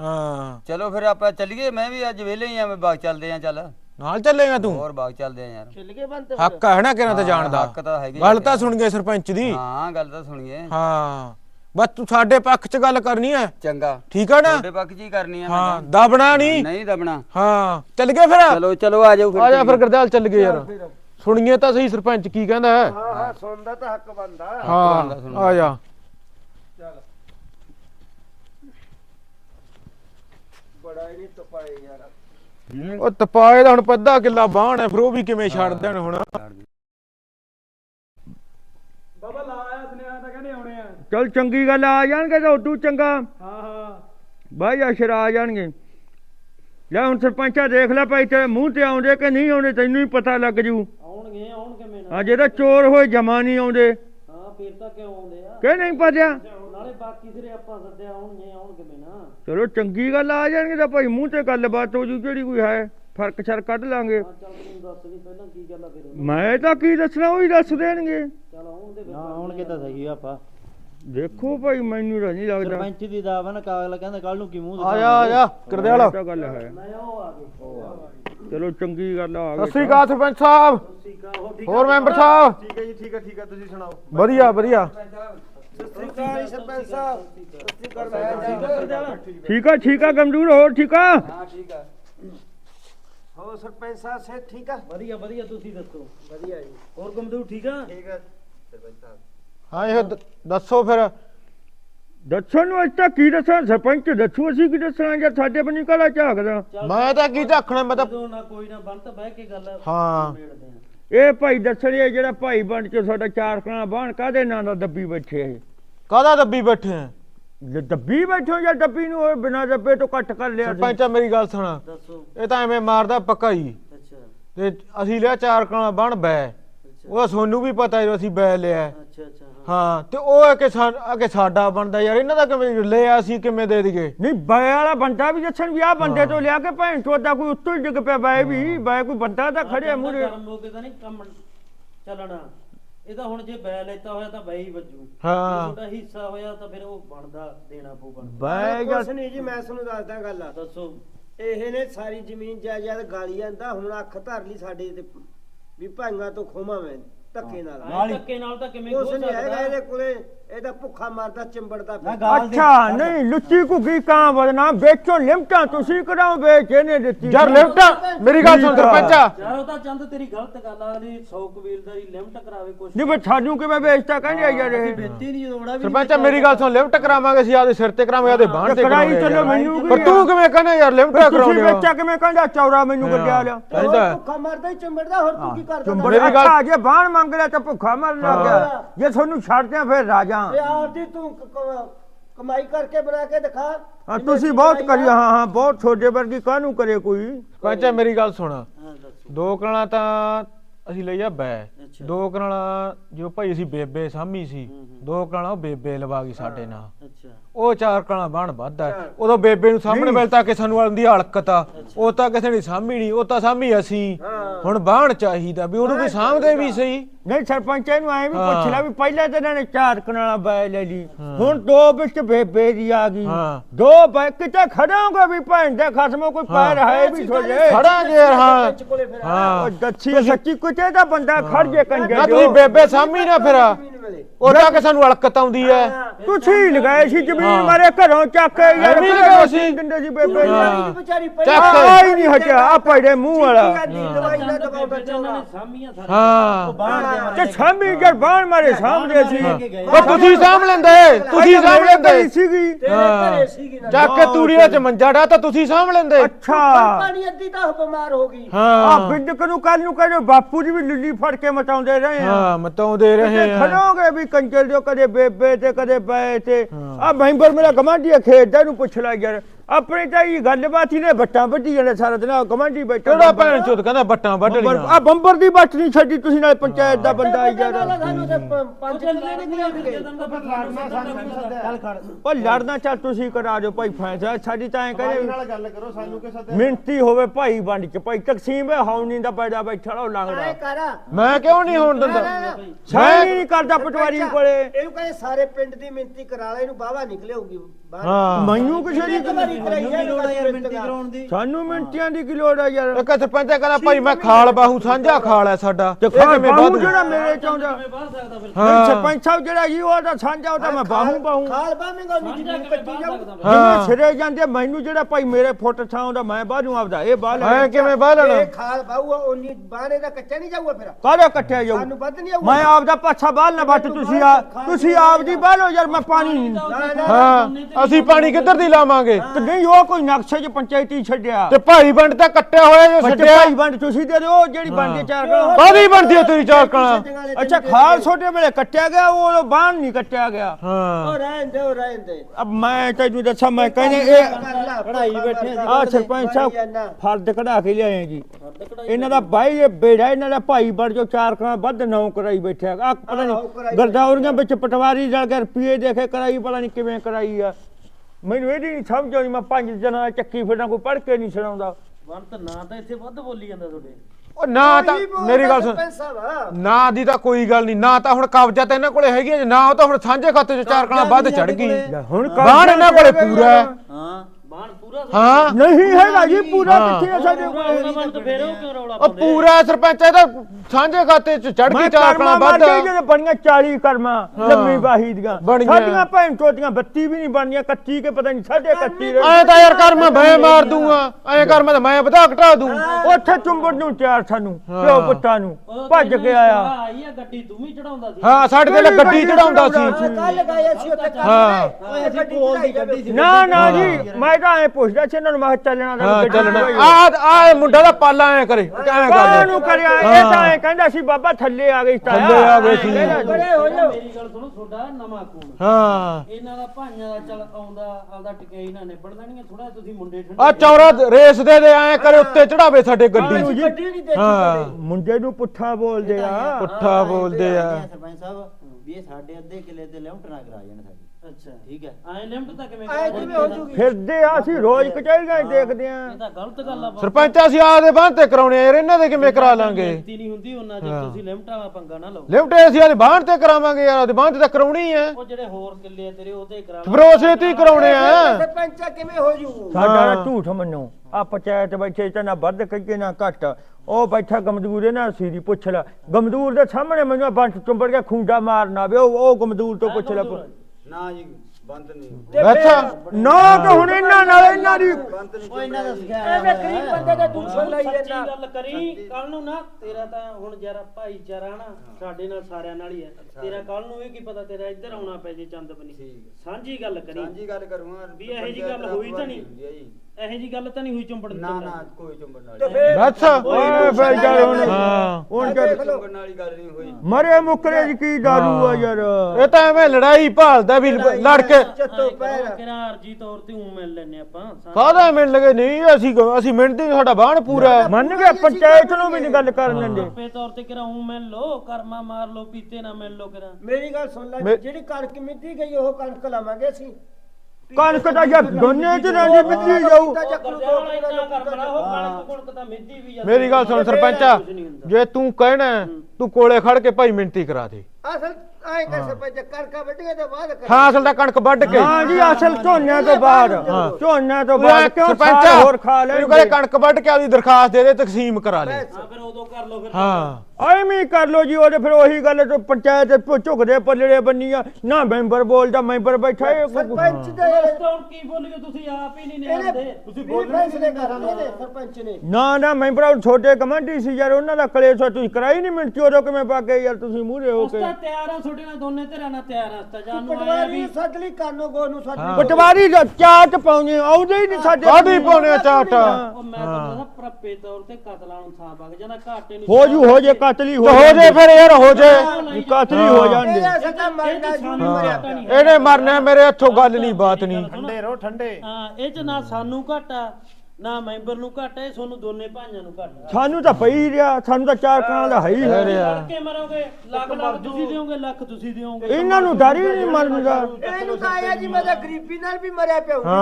ਹਾਂ। ਚਲੋ ਫਿਰ ਆਪਾਂ ਚੱਲੀਏ ਮੈਂ ਵੀ ਅੱਜ ਵਿਹਲੇ ਹੀ ਆ ਮੈਂ ਬਾਗ ਚੱਲਦੇ ਆ ਚੱਲ। ਨਾਲ ਚੱਲੇਗਾ ਤੂੰ? ਹੋਰ ਬਾਗ ਚੱਲਦੇ ਆ ਯਾਰ। ਛਿੱਲ ਕੇ ਬੰਦ ਹੱਕ ਹੈ ਨਾ ਕਿਹਨਾਂ ਤੇ ਜਾਣ ਦਾ? ਹੱਕ ਤਾਂ ਹੈਗੀ ਗੱਲ ਤਾਂ ਸੁਣ ਗਏ ਸਰਪੰਚ ਦੀ। ਹਾਂ ਗੱਲ ਤਾਂ ਸੁਣੀਏ ਹਾਂ। ਬਸ ਤੂੰ ਸਾਡੇ ਪੱਖ 'ਚ ਗੱਲ ਕਰਨੀ ਹੈ ਚੰਗਾ। ਠੀਕ ਹੈ ਨਾ? ਤੁਹਾਡੇ ਪੱਖ ਜੀ ਕਰਨੀ ਆ ਮੈਂ ਹਾਂ ਦਬਣਾ ਤਾਂ। ਨਹੀਂ। ਨਹੀਂ ਦਬਣਾ। ਹਾਂ ਚੱਲ ਗਏ ਫਿਰ? ਚਲੋ ਚਲੋ ਆ ਜਾਓ ਫਿਰ ਆ ਜਾ ਫਿਰ ਗਰਦਾਲ ਚੱਲ ਗਏ ਯਾਰ। ਸੁਣੀਏ ਤਾਂ ਸਹੀ ਸਰਪੰਚ ਕੀ ਕਹਿੰਦਾ ਹੈ। ਹਾਂ ਹਾਂ ਸੁਣਦਾ ਤਾਂ ਹੱਕ ਬੰਦਾ ਹਾਂ ਆ ਜਾ। ਬੜਾ ਹੀ ਨਹੀਂ ਤਪਾਏ ਯਾਰ। ਉਹ ਤਪਾਏ ਦਾ ਹੁਣ ਪੱਦਾ ਕਿੱਲਾ ਬਾਹਣ ਹੈ ਫਿਰ ਉਹ ਵੀ ਕਿਵੇਂ ਛੱਡ ਦੇਣ ਹੁਣ? ਬਾਬਾ ਲਾ ਆਇਆ ਸੁਨੇਹਾ ਤਾਂ ਕਹਿੰਦੇ ਆਉਣੇ ਆ ਚਲ ਚੰਗੀ ਗੱਲ ਆ ਜਾਣਗੇ ਤਾਂ ਉਦੋਂ ਚੰਗਾ। ਹਾਂ ਹਾਂ। ਬਾਈ ਅਸ਼ਰ ਆ ਜਾਣਗੇ। ਲੈ ਹੁਣ ਸਰਪੰਚਾ ਦੇਖ ਲੈ ਭਾਈ ਤੇਰੇ ਮੂੰਹ ਤੇ ਆਉਂਦੇ ਕਿ ਨਹੀਂ ਆਉਂਦੇ ਤੈਨੂੰ ਹੀ ਪਤਾ ਲੱਗ ਜੂ। ਆਉਣਗੇ ਆਉਣਗੇ ਮੈਨੂੰ ਆ ਜਿਹੜਾ ਚੋਰ ਹੋਏ ਜਮਾ ਨਹੀਂ ਆਉਂਦੇ। ਹਾਂ ਫੇਰ ਤਾਂ ਕਿਉਂ ਆਉਂਦੇ ਆ? ਕਿ ਨਹੀਂ ਪਤਿਆ ਨਾਲੇ ਬਾਕੀ ਸਿਰੇ ਆਪਾਂ ਸੱਦਿਆ ਆਉਣਗੇ ਆਉਣਗੇ ਮੈਨਾਂ ਚਲੋ ਚੰਗੀ ਗੱਲ ਆ ਜਾਣਗੇ ਤਾਂ ਭਾਈ ਮੂੰਹ ਤੇ ਗੱਲਬਾਤ ਹੋ ਜੂ ਜਿਹੜੀ ਕੋਈ ਹੈ? ਫ਼ਰਕ ਛਰ ਕੱਢ ਲਾਂਗੇ। ਮੈਂ ਤਾਂ ਕੀ ਦੱਸਣਾ ਉਹ ਹੀ ਦੱਸ ਦੇਣਗੇ। ਚੱਲ ਆਉਣਗੇ ਤਾਂ ਸਹੀ ਆਪਾਂ। ਦੇਖੋ ਭਾਈ ਮੈਨੂੰ ਤਾਂ ਨਹੀਂ ਲੱਗਦਾ। ਸਰਪੰਚ ਦੀ ਦਾਵਨ ਕਾਗਲ ਕਹਿੰਦਾ ਕੱਲ ਨੂੰ ਕੀ ਮੂੰਹ ਆ ਜਾ ਆ ਜਾ ਗਰਦਾਲ ਇਹ ਤਾਂ ਗੱਲ ਹੈ। ਮੈਂ ਉਹ ਆ ਗਏ ਚਲੋ ਚੰਗੀ ਗੱਲ ਆ ਸਤਿ ਗਈ ਸ੍ਰੀ ਅਕਾਲ ਸਰਪੰਚ ਸਾਹਿਬ। ਹੋਰ ਮੈਂਬਰ ਸਾਹਿਬ? ਠੀਕ ਹੈ ਜੀ ਠੀਕ ਹੈ ਠੀਕ ਹੈ ਤੁਸੀਂ ਸੁਣਾਓ? ਵਧੀਆ ਵਧੀਆ। ਸਰਪੰਚ ਸਾਹਿਬ। ਠੀਕ ਆ ਠੀਕ ਆ। ਗਮਜੂਰ ਹੋਰ ਠੀਕ ਆ? ਹਾਂ ਹੋ ਸਰਪੰਚ ਸਾਹਿਬ ਸੇ ਠੀਕ ਆ? ਵਧੀਆ ਵਧੀਆ ਤੁਸੀਂ ਦੱਸੋ। ਵਧੀਆ ਜੀ। ਹੋਰ ਗਮਦੂ ਠੀਕ ਆ? ਠੀਕ ਆ। ਹਾਂ ਇਹ ਦ- ਦੱਸੋ ਫਿਰ। ਦੱਸਣ ਨੂੰ ਅੱਜ ਤੱਕ ਕੀ ਦੱਸਾਂ? ਸਰਪੰਚ ਦੱਸੂ ਅਸੀਂ ਕੀ ਦੱਸਣਾ ਜਾਂ ਸਾਡੇ ਬਣੀ ਕਲਾ ਝਾਕਦਾ? ਮੈਂ ਤਾਂ ਕੀ ਝਾਕਣਾ ਮੈਂ ਤਾਂ ਜਦੋਂ ਨਾ ਕੋਈ ਨਾ ਬੰਤ ਬਹਿ ਕੇ ਗੱਲ ਹਾਂ। ਆ ਇਹ ਭਾਈ ਦੱਸਣੀਏ ਜਿਹੜਾ ਭਾਈ ਬਣ ਕੇ ਸਾਡਾ ਚਾਰ ਕਣਾ ਬਾਣ ਕਾਦੇ ਨਾਂ ਦਾ ਦੱਬੀ ਬੈਠੇ ਇਹ? ਕਾਹਦਾ ਦੱਬੀ ਬੈਠੇ ਆ? ਜੇ ਦੱਬੀ ਬੈਠੋ ਜਾਂ ਡੱਬੀ ਨੂੰ ਉਹ ਬਿਨਾਂ ਦੱਬੇ ਤੋਂ ਕੱਟ ਕਰ ਲਿਆ ਸੀ। ਸਰਪੰਚਾ ਮੇਰੀ ਗੱਲ ਸੁਣ। ਦੱਸੋ। ਇਹ ਤਾਂ ਐਵੇਂ ਮਾਰਦਾ ਪੱਕਾ ਹੀ ਅੱਛਾ। ਤੇ ਅਸੀਂ ਲਿਆ ਚਾਰ ਕਣਾ ਬਣ ਬੈ ਅੱਛਾ। ਉਹ ਸੋਨੂੰ ਵੀ ਪਤਾ ਜਦੋਂ ਅਸੀਂ ਬੈ ਲਿਆ। ਅੱਛਾ ਅੱਛਾ। ਹਾਂ ਤੇ ਉਹ ਆ ਕਿ ਸਾ- ਆ ਕਿ ਸਾਡਾ ਬਣਦਾ ਯਾਰ ਇਹਨਾਂ ਦਾ ਕਿਵੇਂ ਲਿਆ ਅਸੀਂ ਕਿਵੇਂ ਦੇ ਦਈਏ? ਨਹੀਂ ਬੈ ਵਾਲਾ ਬੰਦਾ ਵੀ ਦੱਸਣ ਵੀ ਆ ਬੰਦੇ ਤੋਂ ਲਿਆ ਕੇ ਭੈਣ ਚੋਦਾ ਕੋਈ ਉੱਤੋਂ ਹੀ ਡਿੱਗ ਪਿਆ ਬੈ ਵੀ ਬੈ ਕੋਈ ਬੰਦਾ ਤਾਂ ਖੜਿਆ ਮੂਰੇ ਗਰਮ ਹੋ ਕੇ ਤਾਂ ਨਹੀਂ ਕੰਮ ਚੱਲਣਾ ਇਹ ਤਾਂ ਹੁਣ ਜੇ ਬੈ ਲੈਤਾ ਹੋਇਆ ਤਾਂ ਬੈ ਹੀ ਵੱਜੂ। ਹਾਂ। ਤੁਹਾਡਾ ਹਿੱਸਾ ਹੋਇਆ ਤਾਂ ਫਿਰ ਉਹ ਬਣਦਾ ਦੇਣਾ ਪਊ ਬਣਦਾ। ਬੈ ਜਾਂ ਕੁਛ ਨਹੀਂ ਜੀ ਮੈਂ ਤੁਹਾਨੂੰ ਦੱਸਦਾ ਗੱਲ। ਆ ਦੱਸੋ। ਇਹ ਨੇ ਸਾਰੀ ਜ਼ਮੀਨ ਜਾਇਦਾਦ ਗਾਲੀ ਜਾਂਦਾ ਹੁਣ ਅੱਖ ਧਰ ਲਈ ਸਾਡੇ ਤੇ ਵੀ ਭਾਈਆਂ ਤੋਂ ਖੋਮਾ ਮੈਂ। ਧੱਕੇ ਨਾਲ। ਆਹ ਧੱਕੇ ਨਾਲ ਤਾਂ ਕਿਵੇਂ ਉਸ ਖੋ ਨਹੀਂ ਹੈਗਾ ਸਕਦਾ? ਇਹਦੇ ਕੋਲੇ ਇਹਦਾ ਭੁੱਖਾ ਮਰਦਾ ਚਿੰਬੜਦਾ ਮੈਂ ਫਿਰਦਾ। ਗਾਲ ਦੇ ਅੱਛਾ ਨਹੀਂ ਲੁੱਚੀ ਘੁੱਗੀ ਕਾਂ ਬਦਨਾ ਵੇਚੋ ਲਿਮਟਾਂ ਤੁਸੀਂ ਕਰਾਓ ਵੇਚ ਇਹਨੇ ਦਿੱਤੀ? ਯਾਰ ਲਿਫਟਾ ਮੇਰੀ ਗੱਲ ਸੁਣ ਸਰਪੰਚਾ। ਯਾਰ ਉਹ ਤਾਂ ਚੰਦ ਤੇਰੀ ਗਲਤ ਗੱਲ ਆ ਅਗਲੀ 100 ਕਬੀਲਦਾਰੀ ਲਿਮਟ ਕਰਾਵੇ ਕੁਛ। ਨਹੀਂ ਬਈ ਸਾਨੂੰ ਕਿਵੇਂ ਵੇਚਤਾ ਕਹਿੰਦੇ ਯਾਰ ਇਹ। ਬੇਤੀ ਨਹੀਂ ਲੋੜਾ ਵੀ ਸਰਪੰਚਾ ਮੇਰੀ ਗੱਲ ਸੁਣ ਲਿਫਟ ਕਰਾਵਾਂਗੇ ਅਸੀਂ ਆਦੇ ਸਿਰ ਤੇ ਕਰਾਵਾਂਗੇ ਆਦੇ ਬਾਹਰ ਤੇ ਕਰਾਈ ਕਰਾਵਾਂਗੇ ਚੱਲੋ ਯਾਰ। ਮੈਨੂੰ ਪਰ ਤੂੰ ਕਿਵੇਂ ਕਹਿੰਦਾ ਯਾਰ ਲਿਫਟ ਤੁਸੀਂ ਕਰਾਉਂਦੇ ਹੋ? ਵੇਚਿਆ ਕਿਵੇਂ ਕਹਿੰਦਾ? ਚੌਰਾ ਮੈਨੂੰ ਗੱਡਿਆ ਲਿਆ। ਕਹਿੰਦਾ ਭੁੱਖਾ ਮਰਦਾ ਹੀ ਚਿੰਬੜਦਾ ਹੋਰ ਤੂੰ ਕੀ ਕਰਦਾ? ਮੇਰੀ ਗੱਲ- ਅੱਛਾ ਜੇ ਬਾਣ ਮੰਗ ਲਿਆ ਤਾਂ ਭੁੱਖਾ ਮਰਨ ਲੱਗ ਗਿਆ। ਜੇ ਤੁਹਾਨੂੰ ਛੱਡਦੇ ਫਿਰ ਰਾਜਾ। ਤੇ ਆਪਦੀ ਤੂੰ ਕ- ਕ- ਕਮਾਈ ਕਰਕੇ ਬਣਾ ਕੇ ਦਿਖਾ। ਹਾਂ ਤੁਸੀਂ ਬਹੁਤ ਕਰੀ ਹਾਂ ਹਾਂ ਬਹੁਤ ਛੋਟੇ ਵਰਗੀ ਕਾਹਨੂੰ ਕਰੇ ਕੋਈ? ਸਰਪੰਚਾ ਮੇਰੀ ਗੱਲ ਸੁਣ। ਹਾਂ ਦੱਸੋ। ਦੋ ਕਨਾਲਾਂ ਤਾਂ ਅਸੀਂ ਲਈ ਆ ਬੈ। ਅੱਛਾ। ਦੋ ਕਨਾਲਾਂ ਜੋ ਭਾਈ ਅਸੀਂ ਬੇਬੇ ਸਾਮੀ ਸੀ ਦੋ ਕਨਾਲਾਂ ਉਹ ਬੇਬੇ ਲਵਾ ਗਈ ਸਾਡੇ ਨਾਲ। ਅੱਛਾ। ਉਹ ਚਾਰ ਕਨਾਲਾਂ ਬਾਣ ਵੱਧਾ ਉਦੋਂ ਬੇਬੇ ਨੂੰ ਸਾਹਮਣੇ ਮਿਲ ਤਾਂ ਕਿ ਸਾਨੂੰ ਆਉਂਦੀ ਹਲਕਤ ਆ। ਉਹ ਤਾਂ ਕਿਸੇ ਨੇ ਸਾਂਭੀ ਨਹੀਂ ਉਹ ਤਾਂ ਸਾਂਭੀ ਅਸੀਂ। ਹੁਣ ਬਾਣ ਚਾਹੀਦਾ ਵੀ ਉਹਨੂੰ ਵੀ ਸਾਂਭਦੇ ਵੀ ਸਹੀ। ਨਹੀਂ ਸਰਪੰਚ ਇਹਨੂੰ ਐ ਵੀ ਹਾਂ। ਪੁੱਛ ਲੈ ਵੀ ਪਹਿਲਾਂ ਤਾਂ ਇਹਨਾਂ ਨੇ ਚਾਰ ਕਨਾਲਾ ਬੈ ਲੈ ਲਈ। ਹੁਣ ਦੋ ਵਿੱਚ ਬੇਬੇ ਦੀ ਆ ਗਈ। ਹਾਂ। ਦੋ ਬੈ ਕਿਤੇ ਖੜਾਂਗੇ ਵੀ ਭੈਣ ਦੇ ਖਸਮੋਂ ਕੋਈ ਪੈਰ ਹੈ ਵੀ ਥੋੜੇ ਖੜਾਂਗੇ ਯਾਰ ਹਾਂ। ਹਾਂ। ਦੱਸੀ ਸੱਚੀ ਕੁੱਤੇ ਦਾ ਬੰਦਾ ਖੜ ਜੇ ਕੰਜੇ ਨਾ ਤੁਸੀਂ ਬੇਬੇ ਸਾਂਭੀ ਨਾ ਫਿਰ। ਵੇਲੇ। ਉਹ ਤਾਂ ਕਿ ਸਾਨੂੰ ਹਲਕਤ ਆਉਂਦੀ ਹੈ। ਤੁਸੀਂ ਲਗਾਏ ਸੀ ਜ਼ਮੀਨ। ਮਾਰੇ ਘਰੋਂ ਚੱਕ ਕੇ ਯਾਰ ਐਵੇਂ ਸੀ। ਸੀ ਬੇਬੇ। ਵਿਚਾਰੀ ਨਹੀਂ ਹਟਿਆ ਆ ਪੜੇ ਮੂੰਹ ਵਾਲਾ। ਦਵਾਈ ਤੇ ਜਰ ਬਾਣ ਮਾਰੇ ਸਾਂਭਦੇ ਸੀ। ਉਹ ਤੁਸੀਂ ਸਾਂਭ ਲੈਂਦੇ ਤੁਸੀਂ ਸਾਂਭ ਲੈਂਦੇ। ਸੀਗੀ। ਤੇਰੇ ਘਰੇ ਸੀਗੀ ਨਾ। ਚੱਕ ਕੇ ਤੂੜੀਆਂ ਚ ਮੰਜਾ ਡਾ ਤਾਂ ਤੁਸੀਂ ਸਾਂਭ ਲੈਂਦੇ। ਅੱਛਾ। ਪਾਣੀ ਅੱਧੀ ਤਾਂ ਉਹ ਬਿਮਾਰ ਹੋ ਗਈ। ਆ ਹਾਂ ਬਿੰਦਕ ਨੂੰ ਕੱਲ ਨੂੰ ਕਹਿੰਦੇ ਬਾਪੂ ਜੀ ਵੀ ਲੁੱਲੀ ਫੜ ਕੇ ਮਚਾਉਂਦੇ ਰਹੇ ਆ। ਹਾਂ ਮਤਾਉਂਦੇ ਰਹੇ ਆ। ਖੜੋਗੇ ਵੀ ਕੰਜਰ ਜੋ ਕਦੇ ਬੇਬੇ ਤੇ ਕਦੇ ਬੈ ਤੇ। ਆ ਮੈਂਬਰ ਮੇਰਾ ਗਮਾਂਡੀ ਖੇਡਦਾ ਨੂੰ ਪੁੱਛ ਲੈ ਯਾਰ। ਆਪਣੀ ਤਾਂ ਇਹ ਗੱਲਬਾਤ ਹੀ ਨੇ ਬੱਟਾਂ ਵੱਢੀ ਜਾਂਦੇ ਸਾਰਾ ਦਿਨ ਆ ਗਮਾਂਡੀ ਬੈਠਾ ਕਿਹੜਾ ਭੈਣ ਚੋਦ ਕਹਿੰਦਾ ਬੱਟਾਂ ਵੱਢ ਲੀਆਂ ਆ ਬੰਬਰ ਦੀ ਬੱਟ ਨਹੀਂ ਛੱਡੀ ਤੁਸੀਂ ਨਾਲ ਪੰਚਾਇਤ ਦਾ ਬੰਦਾ ਆਈ ਚੱਲ ਖੜ। ਉਹ ਲੜਨਾ ਚੱਲ ਤੁਸੀਂ ਕਰਾ ਦਿਓ ਭਾਈ ਫੈਸਲਾ ਸਾਡੀ ਤਾਂ ਐ ਕਹਿੰਦੇ ਨਾਲ ਗੱਲ ਕਰੋ ਸਾਨੂੰ ਕਿਸੇ ਮਿਹਨਤੀ ਹੋਵੇ ਭਾਈ ਵੰਡ ਚ। ਭਾਈ ਤਕਸੀਮ ਹੈ ਹੌਣੀ ਦਾ ਪੈਦਾ ਬੈਠਾ ਉਹ ਲੰਗੜਾ ਮੈਂ ਕਿਉਂ ਨਹੀਂ ਹੋਣ ਦਿੰਦਾ? ਸਾਈ ਨਹੀਂ ਕਰਦਾ ਪਟਵਾਰੀ ਕੋਲੇ। ਇਹਨੂੰ ਕਹੇ ਸਾਰੇ ਪਿੰਡ ਦੀ ਮਿੰਤੀ ਕਰਾ ਲੈ ਇਹਨੂੰ ਬਾਵਾ ਨਿਕਲਿਆਉਗੀ ਬਾਹਰ। ਹਾਂ। ਮੈਨੂੰ ਕਿਸੇ ਦੀ ਸਾਨੂੰ ਮਿਹਨਤੀਆਂ ਦੀ ਕੀ ਲੋੜ ਆ ਯਾਰ? ਇੱਕ ਸਰਪੰਚ ਕਹਿੰਦਾ ਭਾਈ ਮੈਂ ਖਾਲ ਬਾਹੂ ਸਾਂਝਾ ਖਾਲ ਹੈ ਸਾਡਾ। ਤੇ ਖਾਲ ਬਾਹੂ ਜਿਹੜਾ ਮੇਰੇ ਚਾਹੁੰਦਾ ਕਿਵੇਂ ਬਾਹਰ ਸਕਦਾ ਫਿਰ? ਨਹੀਂ ਹਾਂ। ਸਰਪੰਚ ਸਾਹਿਬ ਜਿਹੜਾ ਜੀ ਉਹ ਤਾਂ ਸਾਂਝਾ ਉਹ ਤਾਂ ਮੈਂ ਬਾਹੂ ਬਾਹੂ। ਖਾਲ ਬਾਵੇਂਗਾ ਨਹੀਂ ਕਿਵੇਂ ਕੱਟੀ ਜਾਊ। ਹਾਂ। ਸਿਰੇ ਜਾਂਦੇ ਮੈਨੂੰ ਜਿਹੜਾ ਭਾਈ ਮੇਰੇ ਫੁੱਟ ਥਾਂ ਉਹਦਾ ਮੈਂ ਬਾਹਰੋਂ ਆਪਦਾ ਇਹ ਬਾਹ ਲੈ ਐ ਕਿਵੇਂ ਬਾਲਣਾ ਇਹ ਖਾਲ ਬਾਊ ਉਨੀ ਬਾਹਰੇ ਦਾ ਕੱਚਾ ਨਹੀਂ ਜਾਊਗਾ ਫਿਰ? ਕਾਹਦਾ ਕੱਟਿਆ ਜਾਊ? ਸਾਨੂੰ ਵੱਧ ਨਹੀਂ ਆਊਗਾ। ਮੈਂ ਆਪਦਾ ਪਾਛਾ ਬਾਹਰ ਨਾ ਵੱਟ ਤੁਸੀਂ ਆ ਤੁਸੀਂ ਆਪ ਦੀ ਬਾਹ ਲਓ ਯਾਰ ਮੈਂ ਪਾਣੀ ਹਾਂ ਅਸੀਂ ਪਾਣੀ ਕਿੱਧਰ ਦੀ ਲਾਵਾਂਗੇ? ਨਹੀਂ ਉਹ ਕੋਈ ਨਕਸ਼ੇ ਚ ਪੰਚਾਇਤੀ ਛੱਡਿਆ। ਤੇ ਭਾਈ ਬੰਡ ਤਾਂ ਕੱਟਿਆ ਹੋਇਆ ਜੋ ਛੱਡਿਆ। ਭਾਈ ਬੰਦ ਤੁਸੀਂ ਦੇ ਦਿਓ ਜਿਹੜੀ ਬਣਦੀ ਚਾਰ ਕਣਾ ਕਾਹਦੀ ਬਣਦੀ ਹੈ ਤੇਰੀ ਚਾਰ ਕਣਾ ਅੱਛਾ ਖਾਲ ਛੋਟੇ ਵੇਲੇ ਕੱਟਿਆ ਗਿਆ ਉਹ ਬਾਣ ਨਹੀਂ ਕੱਟਿਆ ਗਿਆ। ਹਾਂ। ਉਹ ਰਹਿਣ ਦੇ ਉਹ ਰਹਿਣ ਦੇ। ਅਬ ਮੈਂ ਤੈਨੂੰ ਦੱਸਾਂ ਮੈਂ ਕਹਿੰਦੇ ਇਹ ਪੜਾਈ ਬੈਠੇ ਆ ਸਰਪੰਚ ਸਾਹਿਬ ਫਰਦ ਕਢਾ ਕੇ ਲਿਆਏ ਜੀ। ਇਹਨਾਂ ਦਾ ਬਾਈ ਇਹ ਬੇੜਾ ਇਹਨਾਂ ਦਾ ਭਾਈ ਬੜ ਜੋ ਚਾਰ ਖਾਂ ਵੱਧ ਨੌ ਕਰਾਈ ਬੈਠਿਆ। ਆ ਪਤਾ ਨਹੀਂ ਕਰਾਈ ਗਰਦਾਵਰੀਆਂ ਵਿੱਚ ਪਟਵਾਰੀ ਰਲ ਕੇ ਰੁਪਏ ਦੇਖੇ ਕਰਾਈ ਪਤਾ ਨਹੀਂ ਕਿਵੇਂ ਕਰਾਈ ਆ। ਮੈਨੂੰ ਇਹਦੀ ਨਹੀਂ ਸਮਝ ਆਉਂਦੀ ਮੈਂ ਪੰਜ ਜਣਾ ਚੱਕੀ ਫਿਰਨਾ ਕੋਈ ਪੜ ਕੇ ਨਹੀਂ ਸੁਣਾਉਂਦਾ। ਵੰਤ ਨਾ ਤਾਂ ਇੱਥੇ ਵੱਧ ਬੋਲੀ ਜਾਂਦਾ ਤੁਹਾਡੇ। ਉਹ ਨਾ ਤਾਂ ਮੇਰੀ ਗੱਲ ਸੁਣ। ਨਾ ਦੀ ਤਾਂ ਕੋਈ ਗੱਲ ਨਹੀਂ ਨਾ ਤਾਂ ਹੁਣ ਕਬਜ਼ਾ ਤਾਂ ਇਹਨਾਂ ਕੋਲੇ ਹੈਗੀ ਹੈ, ਨਾ ਉਹ ਤਾਂ ਹੁਣ ਸਾਂਝੇ ਖਾਤੇ 'ਚ ਚਾਰ ਕਣਾ ਵੱਧ ਚੜ ਗਈ ਹੁਣ ਬਾਣ ਇਹਨਾਂ ਕੋਲੇ ਪੂਰਾ ਹੈ। ਹਾਂ ਬਾਣ ਪੂਰਾ ਹਾਂ। ਨਹੀਂ ਹੈਗਾ ਜੀ ਪੂਰਾ ਹਾਂ। ਕਿੱਥੇ ਹੈ ਸਾਡੇ ਉਹਨਾਂ ਕੋਲ ਫੇਰ ਉਹ ਕਿਉਂ ਰੌਲਾ ਉਹ ਪਾਉਂਦੇ ਪੂਰਾ ਸਰਪੰਚ ਇਹਦਾ ਸਾਂਝੇ ਖਾਤੇ 'ਚ ਚੜ ਮੈਂ ਗਈ ਚਾਰ ਕਰਮਾ ਕਣਾ ਮਾਰ ਵੱਧ। ਜਿਹੜੇ ਬਣੀਆਂ 40 ਕਰਮਾਂ ਲੰਮੀ ਬਾਹੀ ਦੀਆਂ। ਬਣੀਆਂ। ਸਾਡੀਆਂ ਭੈਣ ਚੋਟੀਆਂ ਬੱਤੀ ਵੀ ਨਹੀਂ ਬਣੀਆਂ ਕੱਚੀ ਕੇ ਪਤਾ ਨਹੀਂ ਸਾਢੇ ਕੱਚੀ ਰਹੇ ਐ ਤਾਂ ਯਾਰ ਕਰ ਮੈਂ ਮੈਂ ਮਾਰ ਦੂੰਗਾ ਐ ਕਰ ਮੈਂ ਤਾਂ ਮੈਂ ਵਧਾ ਘਟਾ ਦੂੰ। ਉੱਥੇ ਚੁੰਬੜ ਨੂੰ ਤਿਆਰ ਸਾਨੂੰ। ਪਿਓ ਪੁੱਤਾਂ ਨੂੰ ਉਹ ਭੱਜ ਤੈਨੂੰ ਕੇ ਆਇਆ। ਆਈ ਆ ਗੱਡੀ ਤੂੰ ਵੀ ਚੜਾਉਂਦਾ ਸੀ। ਹਾਂ ਸਾਡੇ ਤੇ ਗੱਡੀ ਗੱਡੀ ਚੜਾਉਂਦਾ ਸੀ। ਕੱਲ ਲਗਾਇਆ ਸੀ ਉੱਤੇ ਕੱਲ ਹਾਂ। ਗੱਡੀ ਨਾ ਨਾ ਜੀ ਮੈਂ ਤਾਂ ਐ ਪੁੱਛਦਾ ਸੀ ਇਹਨਾਂ ਨੂੰ ਮੈਂ ਕਿਹਾ ਚੱਲਣਾ ਤਾਂ ਹਾਂ ਚੱਲਣਾ। ਆ। ਆ ਮੁੰਡਾ ਦਾ ਪਾਲਾ ਐ ਕਰੇ ਐ ਕਰ ਕਾਹਨੂੰ ਕਰਿਆ ਇਹ। ਤਾਂ ਐ ਕਹਿੰਦਾ ਸੀ ਬਾਬਾ ਥੱਲੇ ਆ ਗਈ ਤਾਇਆ ਥੱਲੇ ਆ ਗਏ ਸੀ। ਕਹਿੰਦਾ ਜੀ। ਬੜੇ ਹੋ ਜਾਓ। ਮੇਰੀ ਗੱਲ ਸੁਣੋ ਤੁਹਾਡਾ ਨਵਾਂ ਕੂਣ ਹਾਂ। ਇਹਨਾਂ ਦਾ ਭਾਈਆਂ ਦਾ ਚੱਲ ਆਉਂਦਾ ਆਪਦਾ ਟਿਕਾਈ ਨਾ ਨਿਬੜ ਲੈਣਗੇ ਥੋੜਾ ਤੁਸੀਂ ਮੁੰਡੇ ਠੰਡੇ ਆ ਚੌਰਾ ਰੇਸ ਦੇ ਦੇ ਐ ਕਰੇ ਉੱਤੇ ਚੜਾਵੇ ਸਾਡੇ ਗੱਡੀ। ਗੱਡੀ ਨਹੀਂ ਦੇਖੀ ਹਾਂ। ਮੁੰਡੇ ਨੂੰ ਪੁੱਠਾ ਬੋਲਦੇ ਆ। ਪੁੱਠਾ ਬੋਲਦੇ ਆ। ਸਰਪੰਚ ਸਾਹਿਬ ਵੀ ਇਹ ਸਾਡੇ ਅੱਧੇ ਕਿਲੇ ਤੇ ਲਿਮਟ ਨਾ ਕਰਾ ਜਾਣ ਸਾਡੀ। ਅੱਛਾ। ਠੀਕ ਹੈ। ਐ ਲਿਮਟ ਤਾਂ ਕਿਵੇਂ ਐ ਕਿਵੇਂ ਹੋ ਜੂਗੀ? ਫਿਰਦੇ ਆ ਅਸੀਂ ਰੋਜ਼ ਕਚਹਿਰੀਆਂ 'ਚ ਦੇਖਦੇ ਆ ਇਹ ਤਾਂ ਗਲਤ ਗੱਲ ਆ ਸਰਪੰਚ ਅਸੀਂ ਆਦੇ ਬਾਂਹ ਤੇ ਕਰਾਉਣੇ ਆ ਯਾਰ ਇਹਨਾਂ ਦੇ ਕਿਵੇਂ ਕਰਾ ਲਾਂਗੇ? ਬੇਇੱਜ਼ਤੀ ਨਹੀਂ ਹੁੰਦੀ ਉਹਨਾਂ ਚਿਰ ਤੁਸੀਂ ਲਿਮਟ ਵਾਲਾ ਪੰਗਾ ਨਾ ਲਓ। ਲਿਮਟੇ ਅਸੀਂ ਆਦੇ ਬਾਂਹ ਤੇ ਕਰਾਵਾਂਗੇ ਯਾਰ ਆਦੇ ਬਾਂਹ ਤੇ ਤਾਂ ਕਰਾਉਣੀ ਹੈ ਉਹ ਜਿਹੜੇ ਹੋਰ ਕਿੱਲੇ ਆ ਤੇਰੇ ਉਹਦੇ ਕਰਾ ਲਾ। ਫਿਰ ਉਸੇ ਤੇ ਹੀ ਕਰਾਉਣੇ ਆ। ਸਰਪੰਚਾ ਕਿਵੇਂ ਹੋ ਜੂ ਸਾਡਾ ਨਾ ਝੂਠ ਮੰਨੋ। ਆ ਪੰਚਾਇਤ ਬੈਠੇ ਤੇ ਨਾ ਵੱਧ ਕਹੀਏ ਨਾ ਘੱਟ। ਉਹ ਬੈਠਾ ਗਮਦੂਰ ਹੈ ਨਾ ਸੀਰੀ ਪੁੱਛ ਲੈ। ਗਮਦੂਰ ਦੇ ਸਾਹਮਣੇ ਮੈਨੂੰ ਬੰਟ ਚੁੰਬੜ ਕੇ ਖੁੰਡਾ ਮਾਰਨਾ ਵੇ ਉਹ ਉਹ ਗਮਦੂਰ ਤੋਂ ਪੁੱਛ ਲੈ। ਨਾ ਜੀ ਬੰਦ ਨਹੀਂ। ਅੱਛਾ ਨਾ ਕਿ ਹੁਣ ਇਹਨਾਂ ਨਾਲ ਇਹਨਾਂ ਦੀ ਬੰਦ ਨਹੀਂ ਉਹ ਇਹਨਾਂ ਦਾ ਸਿਖਾਇਆ ਐਵੇਂ ਗਰੀਬ ਬੰਦੇ ਦਾ ਦੂਸ਼ਣ ਲਈ ਸੱਚੀ ਜਾਂਦਾ ਗੱਲ ਕਰੀ ਕੱਲ ਨੂੰ ਨਾ ਤੇਰਾ ਤਾਂ ਹੁਣ ਜਰਾ ਭਾਈਚਾਰਾ ਨਾ ਸਾਡੇ ਨਾਲ ਸਾਰਿਆਂ ਨਾਲ ਹੀ ਹੈ। ਤੇਰਾ ਕੱਲ ਨੂੰ ਇਹ ਕੀ ਪਤਾ ਤੇਰਾ ਇੱਧਰ ਆਉਣਾ ਪੈ ਜੇ ਚੰਦ ਬਣੀ ਸਾਂਝੀ ਗੱਲ ਕਰੀ। ਸਾਂਝੀ ਗੱਲ ਕਰੂੰਗਾ। ਵੀ ਇਹੋ ਜਿਹੀ ਗੱਲ ਹੋਈ ਤਾਂ ਨਹੀਂ। ਜੀ। ਇਹੋ ਜੀ ਗੱਲ ਤਾਂ ਨਹੀਂ ਹੋਈ ਚੁੰਬੜ ਨਾ ਨਾ ਕੋਈ ਚੁੰਬਣ ਤੇ ਵਾਲੀ ਫੇਰ ਅੱਛਾ ਓਏ ਫਿਰ ਚੱਲ ਹੁਣ ਹਾਂ। ਹੁਣ ਦੇਖ ਲਓ। ਚੁੰਬਣ ਵਾਲੀ ਗੱਲ ਨਹੀਂ ਹੋਈ। ਮਰੇ ਮੁਕਰੇ ਦੀ ਕੀ ਦਾਰੂ ਆ ਯਾਰ? ਇਹ ਤਾਂ ਐਵੇਂ ਲੜਾਈ ਭਾਲਦਾ ਵੀ ਲੜ ਕੇ ਚੱਤੋ ਪੈਰ। ਕਿਹੜਾ ਅਰਜੀ ਤੌਰ ਤੇ ਉਹ ਮਿਲ ਲੈਨੇ ਆਪਾਂ ਕਾਹਦਾ ਮਿਲ ਲਗੇ ਨਹੀਂ ਅਸੀਂ ਅਸੀਂ ਮਿੰਟ ਦੀ ਸਾਡਾ ਬਾਣ ਪੂਰਾ ਹੈ। ਮੰਨ ਗਏ ਪੰਚਾਇਤ ਨੂੰ ਵੀ ਨਹੀਂ ਗੱਲ ਕਰਨ ਦਿੰਦੇ। ਆਪੇ ਤੌਰ ਤੇ ਕਿਹੜਾ ਉਹ ਮਿਲ ਲੋ ਕਰਮਾ ਮਾਰ ਲੋ ਪੀਤੇ ਨਾ ਮਿਲ ਲੋ ਕਿਹੜਾ। ਮੇਰੀ ਗੱਲ ਸੁਣ ਲੈ ਮੇ- ਜਿਹੜੀ ਕਣਕ ਮਿੱਟੀ ਗਈ ਉਹ ਕਣਕ ਲਾਵਾਂਗੇ ਅਸੀਂ। ਕਣਕ ਦਾ ਜੇ ਦੋਨੇ ਚ ਨਾ ਦੀ ਮਿੱਟੀ ਜਾਊ ਤਾਂ ਕਣਕ ਤਾਂ ਵੀ ਮੇਰੀ ਗੱਲ ਸੁਣ ਸਰਪੰਚਾ। ਜੇ ਤੂੰ ਕਹਿਣਾ ਹੈ, ਤੂੰ ਕੋਲੇ ਖੜ ਕੇ ਭਾਈ ਮਿੰਤੀ ਕਰਾ ਦੇ। ਅਸਲ ਐ ਕਰ ਸਰਪੰਚ ਕਣਕਾਂ ਵੱਢੀਆਂ ਤੋਂ ਬਾਅਦ ਕਰ ਹਾਂ ਅਸਲ ਤਾਂ ਕਣਕ ਵੱਢ ਕੇ। ਹਾਂ ਜੀ ਅਸਲ ਝੋਨੇ ਤੋਂ ਬਾਅਦ। ਝੋਨੇ ਤੋਂ ਬਾਅਦ ਕਿਉਂ ਸਰਪੰਚ ਹੋਰ ਖਾ ਇਹਨੂੰ ਕਹਿੰਦੇ ਕਣਕ ਵੱਢ ਕੇ ਆਦੀ ਦਰਖਾਸਤ ਦੇ ਦੇ ਤਕਸੀਮ ਕਰਾ ਲੈ ਹਾਂ ਫਿਰ ਉਦੋਂ ਕਰ ਲੋ ਫਿਰ ਹਾਂ। ਐਵੇਂ ਹੀ ਕਰ ਲੋ ਜੀ ਉਹਦੇ ਫਿਰ ਉਹੀ ਗੱਲ ਤੋਂ ਪੰਚਾਇਤ ਦੇ ਝੁਕਦੇ ਪੱਲੜੇ ਬੰਨੀਆਂ ਨਾ ਮੈਂਬਰ ਬੋਲਦਾ ਮੈਂਬਰ ਬੈਠਾ ਇਹ ਕੋਈ- ਸਰਪੰਚ ਦੇ ਹੁਣ ਕੀ ਬੋਲੀਏ ਤੁਸੀਂ ਆਪ ਹੀ ਨਹੀਂ ਨਿਆਣਦੇ ਤੁਸੀਂ ਬੋਲ ਫੈਸਲੇ ਕਰਾਂਗੇ ਨੇ। ਸਰਪੰਚ ਨੇ ਨਾ ਨਾ ਮੈਂਬਰ ਛੋਟੇ ਕਮਾਂਡੀ ਸੀ ਯਾਰ ਉਹਨਾਂ ਦਾ ਕਲੇਸ਼ ਤੁਸੀਂ ਕਰਾਈ ਨਹੀਂ ਮਿੰਟੀ ਉਦੋਂ ਕਿਵੇਂ ਪਾ ਕੇ ਯਾਰ ਤੁਸੀਂ ਮੂਹਰੇ ਹੋ ਉਸ ਕੇ। ਤਾਂ ਤਿਆਰ ਆ ਤੁਹਾਡੇ ਨਾਲ ਦੋਨੇ ਧਿਰਾਂ ਨਾਲ ਤਿਆਰ ਆ ਤਾਂ ਜਾਨੂੰ ਆਇਆ ਪਟਵਾਰੀ ਵੀ। ਨੂੰ ਸੱਦ ਲਈ ਕਾਨੋ ਗੋ ਨੂੰ ਸੱਦ ਲਈ। ਪਟਵਾਰੀ ਦਾ ਚਾਟ ਪਾਉਣੇ ਆਉਂਦੇ ਹੀ ਨਹੀਂ ਸਾਡੇ ਕਾਹਦੀ ਪਾਉਣੇ ਆ ਚਾਟ ਉਹ ਮੈਂ ਤਾਂ ਦੱਸਾਂ ਪ੍ਰੱਪੇ ਤੌਰ ਤੇ ਕਤਲਾਂ ਨੂੰ ਥਾਂ ਵਗ ਜਾਂਦਾ ਘਾਟੇ ਨੂੰ ਹੋ ਜੂ ਹੋ ਜੇ ਕਤਲੀ ਹੋ ਤੇ ਹੋ ਜੇ ਫਿਰ ਯਾਰ ਹੋ ਜੇ। ਕਤਲੀ ਹੋ ਜਾਂਦੇ ਇਹਦਾ ਸੱਚਾ ਮਰਨਾ ਜੂ ਨਹੀਂ ਮਰਿਆ। ਪਿਆ ਇਹਨੇ ਮਰਨਾ ਮੇਰੇ ਹੱਥੋਂ ਗੱਲ ਨਹੀਂ ਬਾਤ ਨਹੀਂ। ਠੰਡੇ ਰੋ ਠੰਡੇ ਹਾਂ ਇਹ ਚ ਨਾ ਸਾਨੂੰ ਘਾਟਾ। ਨਾ ਮੈਂਬਰ ਨੂੰ ਘਾਟਾ ਇਹ ਤੁਹਾਨੂੰ ਦੋਨੇ ਭਾਈਆਂ ਨੂੰ ਘਾਟਾ ਸਾਨੂੰ ਤਾਂ ਪਈ ਰਿਹਾ ਸਾਨੂੰ ਤਾਂ ਚਾਰ ਕਾਂ ਦਾ ਹੈ ਹੀ ਹੈ। ਲੜ ਕੇ ਮਰੋਗੇ ਲੱਖ ਲੱਖ ਤੁਸੀਂ ਦਿਓਗੇ ਲੱਖ ਤੁਸੀਂ ਦਿਓਗੇ। ਇਹਨਾਂ ਨੂੰ ਡਰ ਹੀ ਨਹੀਂ ਮਰਨ ਦਾ। ਇਹਨੂੰ ਤਾਂ ਆਇਆ ਜੀ ਮੈਂ ਤਾਂ ਗਰੀਬੀ ਨਾਲ ਵੀ ਮਰਿਆ ਪਿਆ ਹਾਂ।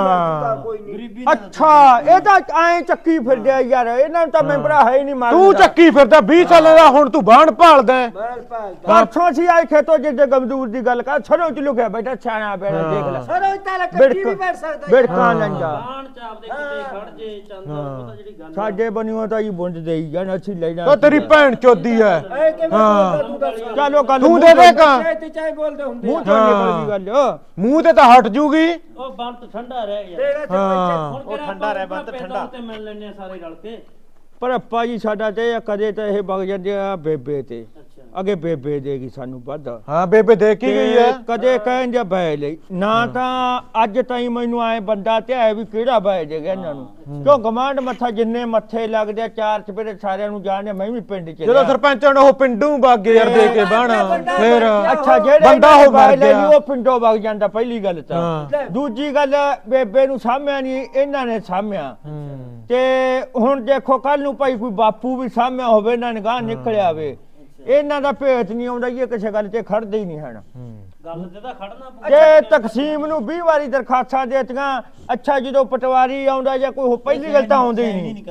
ਹਾਂ। ਕੋਈ ਨਹੀਂ। ਗਰੀਬੀ ਅੱਛਾ ਇਹ ਤਾਂ ਐਂ ਚੱਕੀ ਫਿਰਦਿਆ ਯਾਰ ਇਹਨਾਂ ਨੂੰ ਤਾਂ ਮੈਂਬਰਾ ਹੈ ਹੀ ਨਹੀਂ ਮਾਰਨ ਤੂੰ। ਚੱਕੀ ਫਿਰਦਾ 20 ਸਾਲਾਂ ਦਾ ਹੁਣ ਤੂੰ ਬਾਣ ਭਾਲਦਾ ਹੈ। ਮਾਲ ਪਾਲ ਪਰਸੋਂ ਸੀ ਆਏ ਖੇਤੋਂ ਜਿੱਦੇ ਗਮਦੂਰ ਦੀ ਗੱਲ ਕਰ ਸਰੋਂ ਚ ਲੁਕਿਆ ਬੈਠਾ ਛਾਣਾ ਬੈਠਾ ਦੇਖ ਲੈ। ਸਰ ਤਾਂ ਲੱਗੀ ਵੀ ਬੈਠ ਸਕਦਾ ਬਿੜਕਾਂ ਲੰਜਾ ਬਾਣ ਚਾਪ ਦੇ ਕਿਤੇ ਖੜ ਜੇ। ਚੰਦ ਉਹ ਤਾਂ ਜਿਹੜੀ ਗੱਲ ਆ। ਸਾਡੇ ਬਣਿਓ ਤਾਂ ਜੀ ਬੁੰਡ ਦੇਈ ਜਾਣ ਅਸੀਂ ਲੈ ਜਾਣਾ ਉਹ ਤੇਰੀ ਭੈਣ ਚੋਦੀ ਹੈ। ਐ ਕਿਵੇਂ ਬੋਲਦਾ ਤੂੰ ਦੱਸ। ਚਲੋ ਗੱਲ ਤੂੰ ਦੇ ਦੇ ਕਾਂ ਚਾਹੇ ਤੇ ਚਾਹੇ ਬੋਲਦੇ ਹੁੰਦੇ ਮੂੰਹ। ਤੋਂ ਨਿਕਲ ਗਈ ਗੱਲ। ਮੂੰਹ ਤੇ ਤਾਂ ਹਟ ਜੂਗੀ। ਉਹ ਬੰਤ ਠੰਡਾ ਰਹਿ ਗਿਆ। ਤੇਰਾ ਸਰਪੰਚ ਹਾਂ। ਹੁਣ ਕਿਹੜਾ ਠੰਡਾ ਰਹਿ ਬੰਤ ਠੰਡਾ। ਤੇ ਮਿਲ ਲੈਣੇ ਸਾਰੇ ਰਲ ਕੇ। ਪਰ ਅੱਪਾ ਜੀ ਸਾਡਾ ਤੇ ਇਹ ਕਦੇ ਤਾਂ ਇਹ ਵਗ ਜਾਂਦੇ ਆ ਬੇਬੇ ਤੇ। ਅੱਗੇ ਬੇਬੇ ਦੇਗੀ ਸਾਨੂੰ ਵੱਧ। ਹਾਂ ਬੇਬੇ ਦੇ ਕੀ ਗਈ ਹੈ? ਤੇ ਕਦੇ ਕਹਿੰਦੇ ਬੈ ਲਈ। ਨਾ ਤਾਂ ਅੱਜ ਤਾਈਂ ਮੈਨੂੰ ਆਏ ਬੰਦਾ ਤੇ ਆਏ ਵੀ ਕਿਹੜਾ ਬੈ ਜੇਗਾ ਇਹਨਾਂ ਨੂੰ। ਕਿਉਂ ਗਮਾਂਡ ਮੱਥਾ ਜਿੰਨੇ ਮੱਥੇ ਲੱਗਦੇ ਆ, ਚਾਰ ਚਪੇਰੇ ਸਾਰਿਆਂ ਨੂੰ ਜਾਣਦੇ ਮੈਂ ਵੀ ਪਿੰਡ ਚ ਜਦੋਂ ਰਿਹਾ। ਸਰਪੰਚ ਨੇ ਉਹ ਪਿੰਡੂ ਬਾਗੇ ਯਾਰ ਦੇ ਕੇ ਬਾਣ ਫਿਰ ਅੱਛਾ ਜਿਹੜੇ ਬੰਦਾ ਉਹ ਮਰ ਲਈ ਗਿਆ। ਉਹ ਪਿੰਡੋਂ ਵਗ ਜਾਂਦਾ ਪਹਿਲੀ ਗੱਲ ਤਾਂ। ਹਾਂ। ਦੂਜੀ ਗੱਲ ਬੇਬੇ ਨੂੰ ਸਾਹਮਿਆ ਨਹੀਂ ਇਹਨਾਂ ਨੇ ਹੂੰ। ਤੇ ਹੁਣ ਦੇਖੋ ਕੱਲ ਨੂੰ ਭਾਈ ਕੋਈ ਬਾਪੂ ਵੀ ਸਾਹਮਿਆ ਹੋਵੇ ਇਹਨਾਂ ਨੇ ਗਾਂ ਨਿਕਲਿਆ ਵੇ ਇਹਨਾਂ ਦਾ ਭੇਤ ਨਹੀਂ ਆਉਂਦਾ ਜੀ ਇਹ ਕਿਸੇ ਗੱਲ ਤੇ ਖੜਦੇ ਹੀ ਨਹੀਂ ਹਨ। ਗੱਲ ਤੇ ਤਾਂ ਖੜਨਾ ਪਊ। ਜੇ ਤਕਸੀਮ ਨੂੰ 20 ਵਾਰੀ ਦਰਖਾਸਤਾਂ ਦੇਤੀਆਂ ਅੱਛਾ ਜਦੋਂ ਪਟਵਾਰੀ ਆਉਂਦਾ ਜਾਂ ਕੋਈ ਹੋ- ਪਹਿਲੀ ਗੱਲ ਤਾਂ ਆਉਂਦੀ ਹੀ ਨਹੀਂ।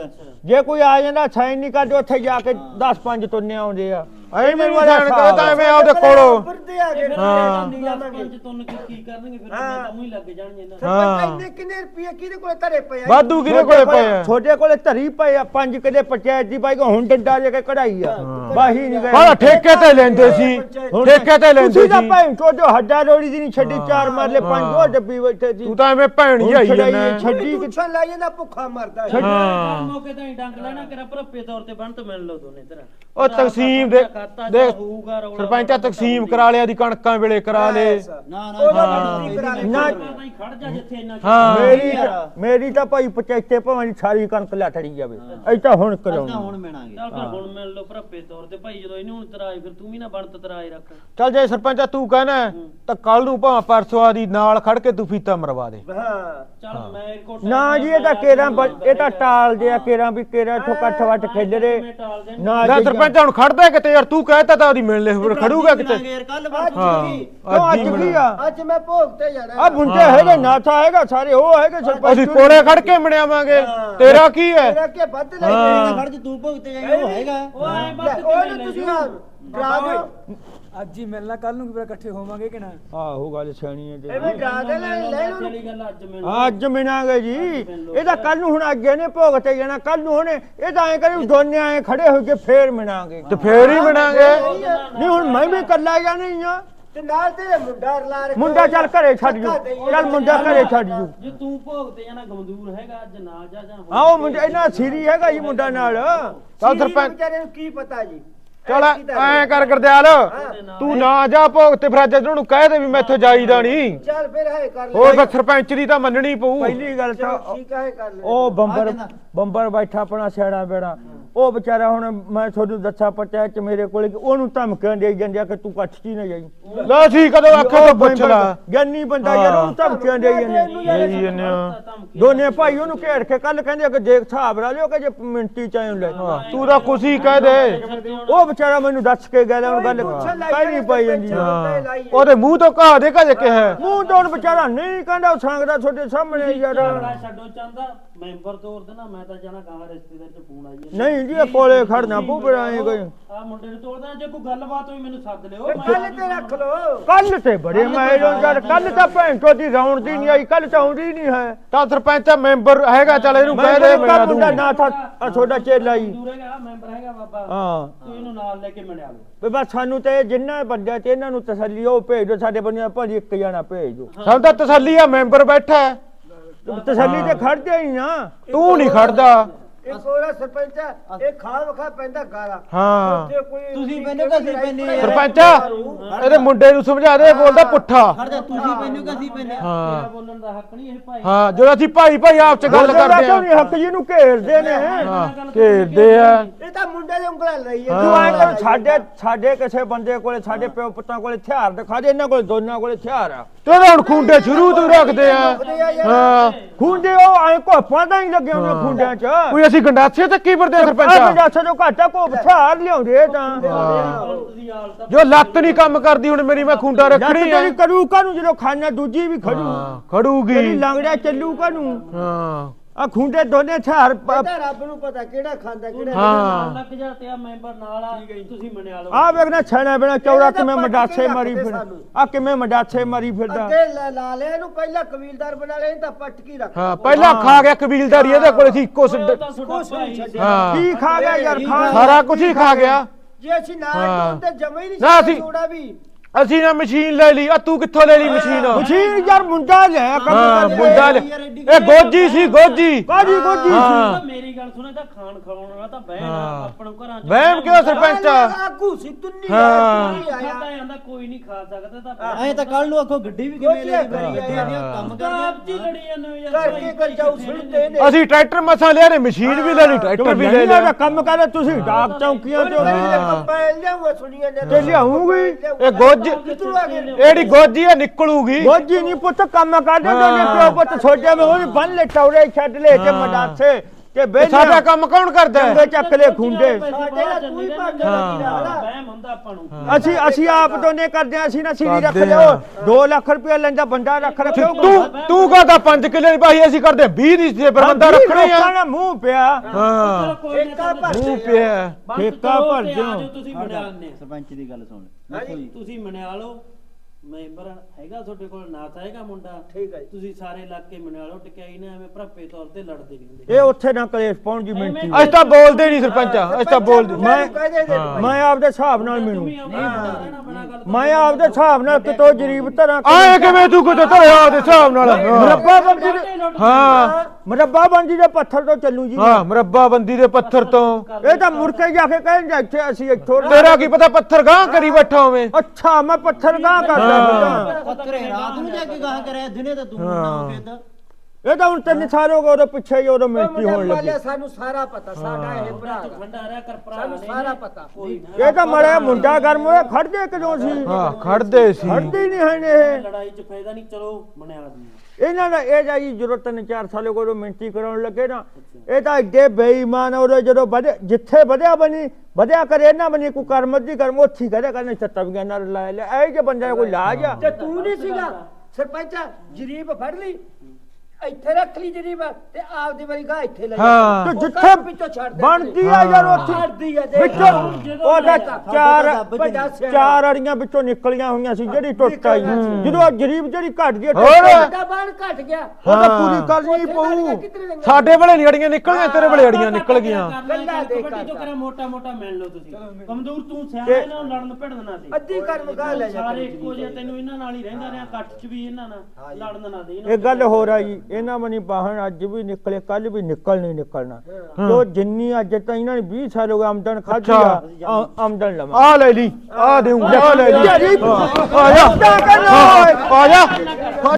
ਜੇ ਕੋਈ ਆ ਜਾਂਦਾ ਸਾਈਨ ਨਹੀਂ ਕਰਦੇ ਉੱਥੇ ਜਾ ਕੇ 10 5 ਤੁੰਨੇ ਆਉਂਦੇ ਆ। ਐਵੇਂ ਨਹੀਂ ਜਾਣ ਕੇ ਤਾਂ ਐਵੇਂ ਆਪਦੇ ਕੋਲੋਂ। ਫਿਰਦੇ ਆ ਗਏ ਹਾਂ। ਪੰਜ ਤੁੰਨ ਕੀ ਕੀ ਕਰਨਗੇ ਫਿਰ? ਮੈਂ ਤਾਂ ਉਹੀ ਲੱਗ ਜਾਣਗੇ ਇਹਨਾਂ ਹਾਂ। ਕਿੰਨੇ ਰੁਪਏ ਕਿਹਦੇ ਕੋਲ ਧਰੇ ਪਏ ਆ? ਵਾਧੂ ਕਿਹਦੇ ਕੋਲੇ ਪਏ ਆ? ਛੋਟੇ ਕੋਲੇ ਧਰੀ ਪਏ ਆ ਪੰਜ ਕਿਲੇ ਪੰਚਾਇਤ ਦੀ ਬਾਈ ਕੋ ਹੁਣ ਡੰਡਾ ਜੇ ਕੇ ਕਢਾਈ ਆ। ਬਾਹੀ ਨਹੀਂ ਹਾਂ ਗਏ ਠੇਕੇ ਤੇ ਲੈਂਦੇ ਸੀ। ਠੇਕੇ ਤੇ ਲੈਂਦੇ ਤੁਸੀਂ ਤਾਂ ਸੀ। ਭਾਈ ਛੋਟੇ ਹੱਡਾ ਰੋੜੀ ਦੀ ਨਹੀਂ ਛੱਡੀ ਚਾਰ ਮਰਲੇ ਪੰਜ ਉਹ ਡੱਬੀ ਬੈਠੇ ਸੀ। ਤੂੰ ਤਾਂ ਐਵੇਂ ਭੈਣ ਹੀ ਆਈ ਜਾਂਦਾ। ਛੱਡੀ ਤੂੰ ਛੱਡ ਲਾਈ ਜਾਂਦਾ ਭੁੱਖਾ ਮਰਦਾ। ਹੈ। ਹਾਂ। ਮੌਕੇ ਤਾਂ ਹੀ ਡੰਗ ਲੈਣਾ ਕਿਰਾ ਭਰਪੇ ਤੌਰ ਤੇ ਬੰਤ ਮਿਲ ਲਓ ਦੋਨੇ ਤਰ੍ਹਾਂ ਉਹ ਤਕਸੀਮ ਦੇ ਦੇਖ ਹੋਊਗਾ ਰੌਲਾ ਸਰਪੰਚਾ ਤਕਸੀਮ ਕਰਾ ਲਿਆ ਦੀ ਕਣਕਾਂ ਵੇਲੇ ਕਰਾ ਲੇ ਨਾ ਨਾ ਉਹਦਾ ਮਿਸਤਰੀ ਕਰਾ ਲੈ ਨਾ ਤਾਂ ਹੀ ਖੜ ਜਾ ਜਿੱਥੇ ਇੰਨਾ ਹਾਂ ਮੇਰੀ ਤਾਂ- ਮੇਰੀ ਤਾਂ ਭਾਈ ਪਚੈਤੇ ਭਾਵੇਂ ਸਾਰੀ ਕਣਕ ਲੱਟੜੀ ਜਾਵੇ ਅਈ ਤਾਂ ਹੁਣ ਮਿਲਾਂਗੇ ਚੱਲ ਫਿਰ ਹੁਣ ਮਿਲ ਲਓ ਭਰਪੇ ਤੌਰ ਤੇ ਭਾਈ ਜਦੋਂ ਇਹਨੂੰ ਹੁਣ ਤਰਾਏ ਫਿਰ ਤੂੰ ਵੀ ਨਾ ਬਣਤ ਤਰਾਏ ਰੱਖ ਚੱਲ ਜੇ ਸਰਪੰਚਾ ਤੂੰ ਕਹਿਣਾ ਤਾਂ ਕੱਲ ਨੂੰ ਭਾਵੇਂ ਪਰਸੋਂ ਆਦੀ ਨਾਲ ਖੜ ਕੇ ਤੂੰ ਫੀਤਾ ਮਰਵਾ ਦੇ ਹਾਂ ਚੱਲ ਮੈਂ ਕੋ ਨਾ ਜੀ ਇਹ ਤਾਂ ਕੇਰਾਂ ਇਹ ਤਾਂ ਟਾਲ ਦੇ ਆ ਕੇਰਾਂ ਵੀ ਕੇਰਾਂ ਇੱਥੋਂ ਕੱਠ ਵੱਟ ਖਿੱਲ ਰੇ ਨਾ ਲੈ ਜੀ ਸਰਪੰਚ ਸਰਪੰਚ ਹੁਣ ਖੜਦਾ ਕਿਤੇ ਯਾਰ ਤੂੰ ਕਹਿਤਾ ਤਾਂ ਉਹਦੀ ਮਿਲ ਲੈ ਫਿਰ ਖੜੂਗਾ ਕਿਤੇ। ਯਾਰ ਕੱਲ ਹਾਂ ਅੱਜ ਕੀ ਆ? ਅੱਜ ਮੈਂ ਭੋਗ ਤੇ ਜਾਣਾ। ਆ ਮੁੰਡੇ ਹੈਗੇ ਨਾਥਾ ਹੈਗਾ ਸਾਰੇ ਉਹ ਹੈਗੇ ਸਰਪੰਚ ਅਸੀਂ ਕੋਲੇ ਖੜ ਕੇ ਮਣਿਆਵਾਂਗੇ ਤੇਰਾ ਕੀ ਹੈ? ਮੇਰਾ ਕੀ ਵੱਧ ਲੈ। ਹਾਂ। ਖੜ ਤੂੰ ਭੁਗਤੇ ਜਾਈ ਉਹ ਹੈਗਾ। ਉਹ ਐ ਬੱਤ ਉਹ ਤੁਸੀਂ ਆ ਡਰਾ ਦਿਓ। ਅੱਜ ਹੀ ਮਿਲਣਾ ਕੱਲ ਨੂੰ ਵੀ ਫਿਰ ਇਕੱਠੇ ਹੋਵਾਂਗੇ ਕਿ ਨਾ? ਆਹੋ ਗੱਲ ਸਿਆਣੀ ਹੈ ਲੈ ਲੈ ਗੱਲ ਅੱਜ ਮੈਨੂੰ ਅੱਜ ਮਿਨਾਂਗੇ ਜੀ। ਇਹਦਾ ਕੱਲ ਨੂੰ ਹੁਣ ਅੱਗੇ ਨੇ ਭੋਗ ਤੇ ਜਾਣਾ ਕੱਲ ਨੂੰ ਹੁਣ ਇਹ ਤਾਂ ਐ ਕਰੀ ਦੋਨੇ ਐ ਖੜੇ ਹੋ ਕੇ ਫੇਰ ਮਿਨਾਂਗੇ ਤੇ ਫੇਰ ਹੀ ਬਣਾਂਗੇ ਨਹੀਂ ਹੁਣ ਮੈਂ ਵੀ ਕੱਲਾ ਜਾਂ ਨਹੀਂ ਆ? ਤੇ ਨਾਲ ਤੇ ਮੁੰਡਾ ਲਾ ਰੱਖਿਆ ਮੁੰਡਾ ਚੱਲ ਘਰੇ ਛੱਡ ਜੂ। ਚੱਲ ਮੁੰਡਾ ਘਰੇ ਛੱਡ ਜੂ। ਜੇ ਤੂੰ ਭੋਗਤੇ ਜਾਣਾ ਗਮਦੂਰ ਹੈਗਾ ਅੱਜ ਨਾ ਜਾ ਜਾ ਹਾਂ ਉਹ ਮੁੰਡਾ ਇਹਨਾਂ ਸੀਰੀ ਹੈਗਾ ਜੀ ਮੁੰਡਾ ਨਾਲ। ਚੱਲ ਸਰਪੰਚ ਵਿਚਾਰੇ ਨੂੰ ਕੀ ਪਤਾ ਜੀ? ਚਲ ਐ ਕਰ ਕਰਦਿਆਲ ਤੂੰ ਨਾ ਜਾ ਭੋਗ ਤੇ ਫਿਰ ਅੱਜ ਇਹਨਾਂ ਨੂੰ ਕਹਿ ਦੇ ਵੀ ਮੈਥੋਂ ਜਾਈਦਾ ਨਹੀਂ ਚੱਲ ਫਿਰ ਹੈ ਕਰ ਲੈ। ਹੋਰ ਫਿਰ ਸਰਪੰਚ ਦੀ ਤਾਂ ਮੰਨਣੀ ਪਊ। ਪਹਿਲੀ ਗੱਲ ਤਾਂ ਠੀਕ ਹੈ ਕਰ ਲੈ। ਉਹ ਬੰਬਰ ਬੰਬਰ ਬੈਠਾ ਆਪਣਾ ਸਿਆੜਾ ਬੇੜਾ। ਉਹ ਵਿਚਾਰਾ ਹੁਣ ਮੈਂ ਤੁਹਾਨੂੰ ਦੱਸਾਂ ਪੰਚਾਇਤ ਚ ਮੇਰੇ ਕੋਲ ਕਿ ਉਹਨੂੰ ਧਮਕੀਆਂ ਦੇਈ ਜਾਂਦੇ ਆ ਕਿ ਤੂੰ ਕੱਛ ਚ ਹੀ ਨਾ ਜਾਈ। ਲੈ ਸੀ ਕਦੋਂ ਆਖੇ ਤੋਂ ਪੁੱਛ ਲਾ। ਗਿਆਨੀ ਬੰਦਾ ਯਾਰ ਉਹਨੂੰ ਧਮਕੀਆਂ ਦੇਈ ਜਾਂਦੇ ਜੀ ਜੰਨੇ ਦੋਨੇ ਭਾਈ ਉਹਨੂੰ ਘੇਰ ਕੇ ਕੱਲ ਕਹਿੰਦੇ ਕਿ ਦੇਖ ਹਿਸਾਬ ਲਾ ਲਿਓ ਕਿ ਜੇ ਮਿੰਟੀ ਚ ਲੈ। ਤੂੰ ਤਾਂ ਕੁਛ ਹੀ ਕਹਿ ਦੇ। ਉਹ ਵਿਚਾਰਾ ਮੈਨੂੰ ਦੱਸ ਕੇ ਗਿਆ ਹੁਣ ਗੱਲ ਕਹਿਣੀ ਪਈ ਜਾਂਦੀ ਆ। ਹਾਂ ਉਹਦੇ ਮੂੰਹ ਤੋਂ ਕਹਾ ਦੇ ਕਜੇ ਕਿਹਾ ਮੂੰਹ ਤੋਂ ਹੁਣ ਵਿਚਾਰਾ ਨਹੀਂ ਕਹਿੰਦਾ ਉਹ ਸੰਗਦਾ ਤੁਹਾਡੇ ਸਾਹਮਣੇ ਯਾਰ ਛੱਡੋ ਮੈਂਬਰ ਤੋਰ ਦੇਣਾ ਮੈਂ ਤਾਂ ਜਾਣਾ ਗਾਂ ਰਿਸ਼ਤੇਦਾਰ ਚ ਫੋਨ ਆਈ ਜਾਂਦਾ ਨਹੀਂ ਜੀ ਇਹ ਕੋਲੇ ਖੜਨਾ ਬੁਬਰਾਏ ਕੋਈ। ਆ ਮੁੰਡੇ ਨੂੰ ਤੋੜਦਾ ਜੇ ਕੋਈ ਗੱਲਬਾਤ ਹੋਈ ਮੈਨੂੰ ਸੱਦ ਲਿਓ। ਕੱਲ ਤੇ ਰੱਖ ਲੋ ਕੱਲ ਤੇ ਬੜੇ ਮੈਲੋਂ ਯਾਰ ਕੱਲ ਤਾਂ ਭੈਣ ਚੋਦੀ ਰੌਣ ਦੀ ਨਹੀਂ ਆਈ ਕੱਲ ਤਾਂ ਆਉਂਦੀ ਨਹੀਂ ਹੈ। ਤਾਂ ਸਰਪੰਚ ਦਾ ਮੈਂਬਰ ਹੈਗਾ ਚੱਲ ਇਹਨੂੰ ਕਹਿ ਦੇ ਮੈਂ ਮਿਲਾ ਮੁੰਡਾ ਦੂੰ ਨਾ ਥਾ ਆ ਤੁਹਾਡਾ ਚੇਲਾ ਹੀ। ਦੂਰ ਹੈਗਾ ਮੈਂਬਰ ਹੈਗਾ ਬਾਬਾ। ਹਾਂ। ਤੂੰ ਇਹਨੂੰ ਨਾਲ ਲੈ ਕੇ ਮਿਲਿਆ ਲਓ। ਵੀ ਬਸ ਸਾਨੂੰ ਤੇ ਜਿੰਨਾ ਬੰਦਿਆਂ ਤੇ ਇਹਨਾਂ ਨੂੰ ਤਸੱਲੀ ਉਹ ਭੇਜ ਦਿਓ ਸਾਡੇ ਬੰਦਿਆਂ ਭਾਜੀ ਇੱਕ ਜਣਾ ਭੇਜ। ਦਿਓ ਸਾਨੂੰ ਤਾਂ ਤਸੱਲੀ ਆ ਮੈਂਬਰ ਬੈਠਾ ਹੈ। ਤਸੱਲੀ ਤੇ ਖੜਦੇ ਹੀ ਨਾ ਤੂੰ ਨਹੀਂ ਖੜਦਾ ਇੱਕ ਹੋਰ ਸਰਪੰਚ ਆ, ਇਹ ਖਾ ਵਖਾ ਪੈਂਦਾ ਗਾਰਾ। ਹਾਂ। ਕੋਈ ਤੁਸੀਂ ਮੈਨੂੰ ਕਸੀ ਪੈਨੇ ਸਰਪੰਚ ਇਹਦੇ ਮੁੰਡੇ ਨੂੰ ਸਮਝਾ ਦੇ ਇਹ ਬੋਲਦਾ ਪੁੱਠਾ। ਖੜਦਾ ਤੁਸੀਂ ਮੈਨੂੰ ਕਸੀ ਪੈਨੇ ਹਾਂ। ਬੋਲਣ ਦਾ ਹੱਕ ਨਹੀਂ ਇਹ ਭਾਈ ਹਾਂ ਜਦੋਂ ਅਸੀਂ ਭਾਈ ਭਾਈ ਆਪ ਚ ਗੱਲ ਕਰਦੇ ਆ ਨਹੀਂ? ਹੱਕ ਜੀ ਨੂੰ ਘੇਰਦੇ ਨੇ। ਹਾਂ ਘੇਰਦੇ ਆ। ਇਹ ਤਾਂ ਮੁੰਡੇ ਦੇ ਉਂਗਲਾਂ ਲਈ ਹੈ। ਤੂੰ ਐਂ ਕਰ ਸਾਡੇ ਸਾਡੇ ਕਿਸੇ ਬੰਦੇ ਕੋਲੇ ਸਾਡੇ ਪਿਓ ਪੁੱਤਾਂ ਕੋਲੇ ਹਥਿਆਰ ਦਿਖਾ ਦੇ ਇਹਨਾਂ ਕੋਲੇ ਦੋਨਾਂ ਕੋਲੇ ਹਥਿਆਰ ਆ। ਤੇ ਹੁਣ ਖੁੰਡੇ ਸ਼ੁਰੂ ਤੋਂ ਰੱਖਦੇ ਆ। ਹਾਂ। ਖੁੰਡੇ ਉਹ ਐ ਕੋਪਾਂ ਤਾਂ ਹੀ ਲੱਗੇ ਹੁੰਦੇ ਖੁੰਡਿਆਂ 'ਚ। ਕੋਈ ਅਸੀਂ ਗੰਡਾਸੇ ਤੇ ਕੀ ਫਿਰਦੇ ਆ ਆ ਸਰਪੰਚ? ਪੰਜਾਸੇ ਤੋਂ ਘਾਟਾ ਕੋ ਹਥਿਆਰ ਲਿਆਉਂਦੇ ਤਾਂ। ਜੋ ਲੱਤ ਨਹੀਂ ਕੰਮ ਕਰਦੀ ਹੁਣ ਮੇਰੀ ਮੈਂ ਖੁੰਡਾ ਜੱਟ ਰੱਖਣੀ ਆ। ਤੇਰੀ ਕਰੂ ਕਾਨੂੰ ਜਦੋਂ ਖਾਣਾ ਦੂਜੀ ਵੀ ਖੜੂ। ਹਾਂ, ਤੇਰੀ ਖੜੂਗੀ ਲੰਗੜਾ ਚੱਲੂ ਕਾਨੂੰ ਹਾਂ। ਆ ਖੁੰਡੇ ਦੋਨੇ ਹਥਿਆਰ ਪ- ਰੱਬ ਨੂੰ ਪਤਾ ਕਿਹੜਾ ਖਾਂਦਾ ਕਿਹੜਾ ਨਹੀਂ। ਹਾਂ। ਲੱਗ ਜਾ ਤੇ ਆ ਮੈਂਬਰ ਨਾਲ ਆ ਤੁਸੀਂ ਮੰਨਿਆ ਲਓ। ਆ ਵੇਖਣਾ ਛਣਾ ਬਿਨਾ ਚੌੜਾ ਕਿਵੇਂ ਪੱਟ ਕੇ ਮਡਾਸੇ ਮਾਰੀ ਰੱਖਦੇ ਫਿਰ ਸਾਨੂੰ। ਆ ਕਿਵੇਂ ਮਡਾਸੇ ਮਾਰੀ ਫਿਰਦਾ। ਅੱਗੇ ਲਾ ਲਾ ਲਿਆ ਇਹਨੂੰ ਪਹਿਲਾਂ ਕਬੀਲਦਾਰ ਬਣਾ ਲਿਆ ਇਹ ਤਾਂ ਪਟਕੀ ਰੱਖ ਹਾਂ ਪਹਿਲਾਂ ਖਾ ਗਿਆ ਕਬੀਲਦਾਰੀ ਇਹਦੇ ਕੋਲ ਸੀ ਇੱਕੋ ਸਿੱਧ ਉਹ ਤਾਂ। ਹਾਂ। ਕੀ ਖਾ ਗਿਆ ਯਾਰ ਖਾ ਸਾਰਾ ਕੁਝ ਹੀ ਖਾ ਗਿਆ। ਜੇ ਅਸੀਂ ਨਾਲ ਹਾਂ। ਤੋਂ ਤੇ ਜਮਾ ਹੀ ਨਹੀਂ ਨਾ ਸੀ ਅਸੀਂ- ਛੋੜਾ ਵੀ। ਅਸੀਂ ਨਾ ਮਸ਼ੀਨ ਲੈ ਲਈ ਆ ਤੂੰ ਕਿੱਥੋਂ ਲੈ ਲਈ ਮਸ਼ੀਨ? ਮਸ਼ੀਨ ਯਾਰ ਮੁੰਡਾ ਲਿਆ ਕੰਮ ਹਾਂ ਕਰਦੇ। ਮੁੰਡਾ ਲੈ ਇਹ ਗੋਜੀ ਸੀ ਗੋਜੀ। ਗੋਜੀ ਹਾਂ। ਤਾਂ ਮੇਰੀ ਗੱਲ ਸੁਣੇ ਤਾਂ ਖਾਣ ਖਵਾਉਣ ਵਾਲਾ ਤਾਂ ਬਹਿਣ। ਆਪਣ ਘਰਾਂ ਚ ਵਹਿਮ ਕਿਉਂ ਸਰਪੰਚ ਆਗੂ ਸੀ ਤੁੰਨੀ ਹਾਂ। ਆਇਆ? ਜਾਂਦਾ ਕੋਈ ਨਹੀਂ ਖਾ ਸਕਦਾ ਤਾਂ ਐ ਤਾਂ ਕੱਲ ਨੂੰ ਆਖੋ ਗੱਡੀ ਵੀ ਕਿਵੇਂ ਲੈ ਕੇ ਆਈ ਆ? ਕੰਮ ਆਪ ਜੀ ਲੜੀ ਜਾਂਦੇ ਹੋ ਯਾਰ ਕਰਕੇ ਕਰ ਜਾਉ ਸੁਣਦੇ ਨੇ। ਅਸੀਂ ਟਰੈਕਟਰ ਮਸਾ ਲਿਆ ਨੇ ਮਸ਼ੀਨ ਵੀ ਲੈ ਲਈ ਟਰੈਕਟਰ ਵੀ ਲੈ ਇਹਦਾ ਲਿਆ। ਕੰਮ ਕਰਦੇ ਤੁਸੀਂ ਡਾਕ ਚੌਂਕੀਆਂ ਤੇ ਹਾਂ। ਕੰਪੈਲ ਲਿਆਉਂਗਾ ਸੁਣੀਆਂ ਨੇ। ਤੇ ਲਿਆਊਂਗੀ। ਇਹ ਗੁੱਜ ਇਹੜੀ ਗੋਜੀ ਆ ਨਿਕਲੂਗੀ ਗੋਜੀ ਨਹੀਂ ਪੁੱਤ ਕੰਮ ਕਰਦੇ ਹਾਂ। ਪਿਓ ਪੁੱਤ ਛੋਟੇ ਮੈਂ ਉਹ ਬੰਨ ਲੈ ਟੌਰੇ ਛੱਡ ਲੈ ਤੇ। ਮਡਾਸੇ ਤੇ ਬੇਲੇ ਸਾਡਾ ਕੰਮ ਕੌਣ ਕਰਦਾ ਹੈ? ਚੱਕ ਲੈ ਖੁੰਡੇ। ਸਾਡੇ ਨਾਲ ਤੂੰ ਹੀ ਭੱਜ ਹਾਂ। ਜਾਣਾ ਵਹਿਮ ਹੁੰਦਾ ਆਪਾਂ ਨੂੰ। ਅਸੀਂ ਅਸੀਂ ਆਪ ਦੋਨੇ ਕਰਦੇ ਹਾਂ ਅਸੀਂ ਨਾ ਸੀਰੀ ਰੱਖ ਕਰਦੇ ਲਿਓ। ਹਾਂ। 2 ਲੱਖ ਰੁਪਏ ਲੈਂਦਾ ਬੰਦਾ ਰੱਖ ਰੱਖਿਓ। ਤੂੰ ਤੂੰ ਕਹਦਾ 5 ਕਿੱਲੇ ਦੀ ਭਾਈ ਅਸੀਂ ਕਰਦੇ 20 ਦੀ ਤੇ ਬੰਦਾ ਰੱਖਣੇ ਆ। ਨਾ ਮੂੰਹ ਪਿਆ। ਹਾਂ। ਕੋਈ ਨਹੀਂ ਠੇਕਾ ਭਰ ਮੂੰਹ ਪਿਆ। ਠੇਕਾ ਭਰ ਦਿਓ। ਤੁਸੀਂ ਮਨਿਆ ਲੈਂਦੇ ਸਰਪੰਚ ਦੀ ਗੱਲ ਸੁਣ ਹਾਂਜੀ। ਤੁਸੀਂ ਲਓ। ਮੈਂਬਰ ਹੈਗਾ ਤੁਹਾਡੇ ਕੋਲ ਨਾਥ ਹੈਗਾ ਮੁੰਡਾ। ਠੀਕ ਹੈ ਜੀ। ਤੁਸੀਂ ਸਾਰੇ ਇਲਾਕੇ ਮਨਿਆ ਲਓ ਟਿਕਾਈ ਨਾ ਐਵੇਂ ਭਰਪੇ ਤੌਰ ਤੇ ਲੜਦੇ ਨਹੀਂ ਹੁੰਦੇ। ਇਹ ਉੱਥੇ ਨਾ ਕਲੇਸ਼ ਪਾਉਣ ਦੀ ਮਿੰਟੀ ਅਸੀਂ ਤਾਂ ਬੋਲਦੇ ਨਹੀਂ ਸਰਪੰਚ ਅਸੀਂ ਤਾਂ ਬੋਲਦੇ ਮੈਂ ਕਹਿ ਦੇ ਦੇ ਮੈਂ ਆਪਦੇ ਹਿਸਾਬ ਨਾਲ ਮੈਨੂੰ। ਤੁਸੀਂ ਆਉਂਦੇ ਰਹਿਣਾ ਬਣਾ ਗੱਲ ਮੈਂ ਆਪਦੇ ਹਿਸਾਬ ਨਾਲ ਕਿਤੋਂ ਜਰੀਬ ਧਰਾਂ ਆਏ ਕਿਵੇਂ ਤੂੰ ਕਿਤੇ ਧਰਿਆ ਦੇ ਹਿਸਾਬ ਨਾਲ? ਹਾਂ। ਮਰੱਬਾ ਬੰਦੀ ਦੇ ਹਾਂ। ਮਰੱਬਾ ਬੰਦੀ ਦੇ ਪੱਥਰ ਤੋਂ ਚੱਲੂ ਜੀ ਹਾਂ ਮਰੱਬਾ ਬੰਦੀ ਦੇ ਪੱਥਰ ਤੋਂ। ਇਹ ਤਾਂ ਮੁੜ ਕੇ ਜਾ ਕੇ ਕਹਿੰਦੇ ਇੱਥੇ ਅਸੀਂ ਇੱਥੋਂ ਤੇਰਾ ਕੀ ਪਤਾ ਪੱਥਰ ਗਾਂ ਕਰੀ ਬੈਠਾ ਹੋਵੇਂ? ਅੱਛਾ ਮੈਂ ਪੱਥਰ ਗਾਂ ਕਰਦਾ। ਪੱਤਰੇ ਰਾਤ ਨੂੰ ਜਾ ਕੇ ਗਾਹ ਕਰਿਆ ਦਿਨੇ ਤਾਂ ਤੂੰ ਨਾ ਫਿਰਦਾ ਇਹ ਤਾਂ ਹੁਣ ਤਿੰਨ ਸਾਲ ਹੋ ਗਏ ਉਹਦੇ ਪਿੱਛੇ ਹੀ ਉਹਦੇ ਮਿੰਟੀ ਹੋਣ ਲੱਗੀ। ਵਾਲਿਆ ਸਾਨੂੰ ਸਾਰਾ ਪਤਾ ਸਾਡਾ ਇਹ ਭਰਾ ਤੂੰ ਠੰਡਾ ਰਹਿ ਕਰ ਭਰਾ ਸਾਨੂੰ ਨੇ ਸਾਰਾ ਪਤਾ। ਕੋਈ ਨਾ। ਇਹ ਤਾਂ ਮੜਿਆ ਮੁੰਡਾ ਗਰਮ ਹੋਇਆ ਖੜਦੇ ਕਿਦੋਂ ਸੀ। ਹਾਂ ਖੜਦੇ ਸੀ। ਖੜਦੇ ਹੀ ਨਹੀਂ ਹੈ ਨੇ ਇਹ। ਲੜਾਈ 'ਚ ਫਾਇਦਾ ਨਹੀਂ ਚਲੋ ਮਨਿਆ ਦਿੰਦੇ ਇਹਨਾਂ ਦਾ ਇਹ ਜਾਈ ਜ਼ਰੂਰਤ ਤਿੰਨ ਚਾਰ ਸਾਲੇ ਕੋਲ ਮਿੰਟੀ ਕਰਾਉਣ ਲੱਗੇ ਨਾ ਇਹ ਤਾਂ ਅੱਗੇ ਬੇਈਮਾਨ ਉਹਦੇ ਜਦੋਂ ਵਧੇ ਜਿੱਥੇ ਵਧਿਆ ਬਣੀ ਵਧਿਆ ਕਰੇ ਨਾ ਬਣੀ ਕੋਈ ਕਰਮ ਦੀ ਕਰਮ ਉੱਥੀ ਕਹਦਾ ਕਰਨੇ ਚੱਤਾ ਵੀ ਨਾਲ ਲੈ ਲੈ ਇਹ ਜੇ ਬੰਦੇ ਦਾ ਕੋਈ ਲਾਜ ਆ। ਤੇ ਤੂੰ ਨਹੀਂ ਸੀਗਾ ਸਰਪੰਚ ਜਰੀਬ ਫੜ ਲਈ। ਇੱਥੇ ਰੱਖ ਲਈ ਜਰੀਬ ਤੇ ਆਪਦੀ ਵਾਰੀ ਗਾ ਇੱਥੇ ਲੈ ਹਾਂ। ਤੇ ਉਹ ਜਿੱਥੇ ਘਰ ਵਿੱਚੋਂ ਛੱਡ ਦੇ ਬਣਦੀ ਆ ਯਾਰ ਉੱਥੇ। ਛੱਡਦੀ ਆ ਦੇਖ। ਵਿੱਚੋਂ ਉਹਦਾ ਚਾਰ ਵੱਡਾ ਸਿਆਣਾ। ਚਾਰ ਅੜੀਆਂ ਵਿੱਚੋਂ ਨਿਕਲੀਆਂ ਹੋਈਆਂ ਸੀ ਜਿਹੜੀ ਟੁੱਟ ਆਈ ਜਦੋਂ ਆਹ ਜਰੀਬ ਜਿਹੜੀ ਘਟ ਗਈ ਹੋਰ? ਵੱਡਾ ਬਾਣ ਘਟ ਗਿਆ। ਉਹ ਤਾਂ ਪੂਰੀ ਕਰਨੀ ਪਊ। ਗਈਆਂ? ਸਾਡੇ ਵੇਲੇ ਨੀ ਅੜੀਆਂ ਨਿਕਲੀਆਂ ਤੇਰੇ ਵੇਲੇ ਅੜੀਆਂ ਨਿਕਲ ਗਈਆਂ। ਗੱਲਾਂ ਦੇ ਕਬੱਡੀ ਚੋਂ ਕਰਦਾ। ਕਰਾ ਮੋਟਾ ਮੋਟਾ ਮਿਲ ਲਓ ਤੁਸੀਂ। ਕਮਜ਼ੋਰ ਤੂੰ ਸਿਆਣਾ ਇਹਨਾਂ ਨੂੰ ਲੜਨ ਭਿੜਨ ਦੇ। ਅੱਧੀ ਕਰਮ ਗਾ ਲੈ ਜਾ ਸਾਰੇ ਇੱਕੋ ਜਿਹੇ ਤੈਨੂੰ ਇਹਨਾਂ ਨਾਲ ਹੀ ਰਹਿੰਦਾ ਰਿਹਾ ਇਕੱਠ 'ਚ ਵੀ ਇਹਨਾਂ ਨਾਲ ਲੜਨ ਨਾ ਦੇ ਇਹ ਗੱਲ ਹੋ ਰਹੀ ਇਹਨਾਂ ਬਣੀ ਬਾਹਣ ਅੱਜ ਵੀ ਨਿਕਲੇ ਕੱਲ ਵੀ ਨਿਕਲ ਨਹੀਂ ਨਿਕਲਣਾ। ਜੋ ਜਿੰਨੀ ਅੱਜ ਤਾਂ ਇਹਨਾਂ ਨੇ 20 ਸਾਲ ਹੋ ਗਏ ਆਮਦਨ ਖਾਧੀ ਆ ਆ- ਆਮਦਨ ਲਵਾਂ। ਆ ਲੈ ਲਈ ਆ ਦੇਉਂ ਆ ਲੈ ਲਈ। ਆ ਜਾ। ਆ ਜਾ।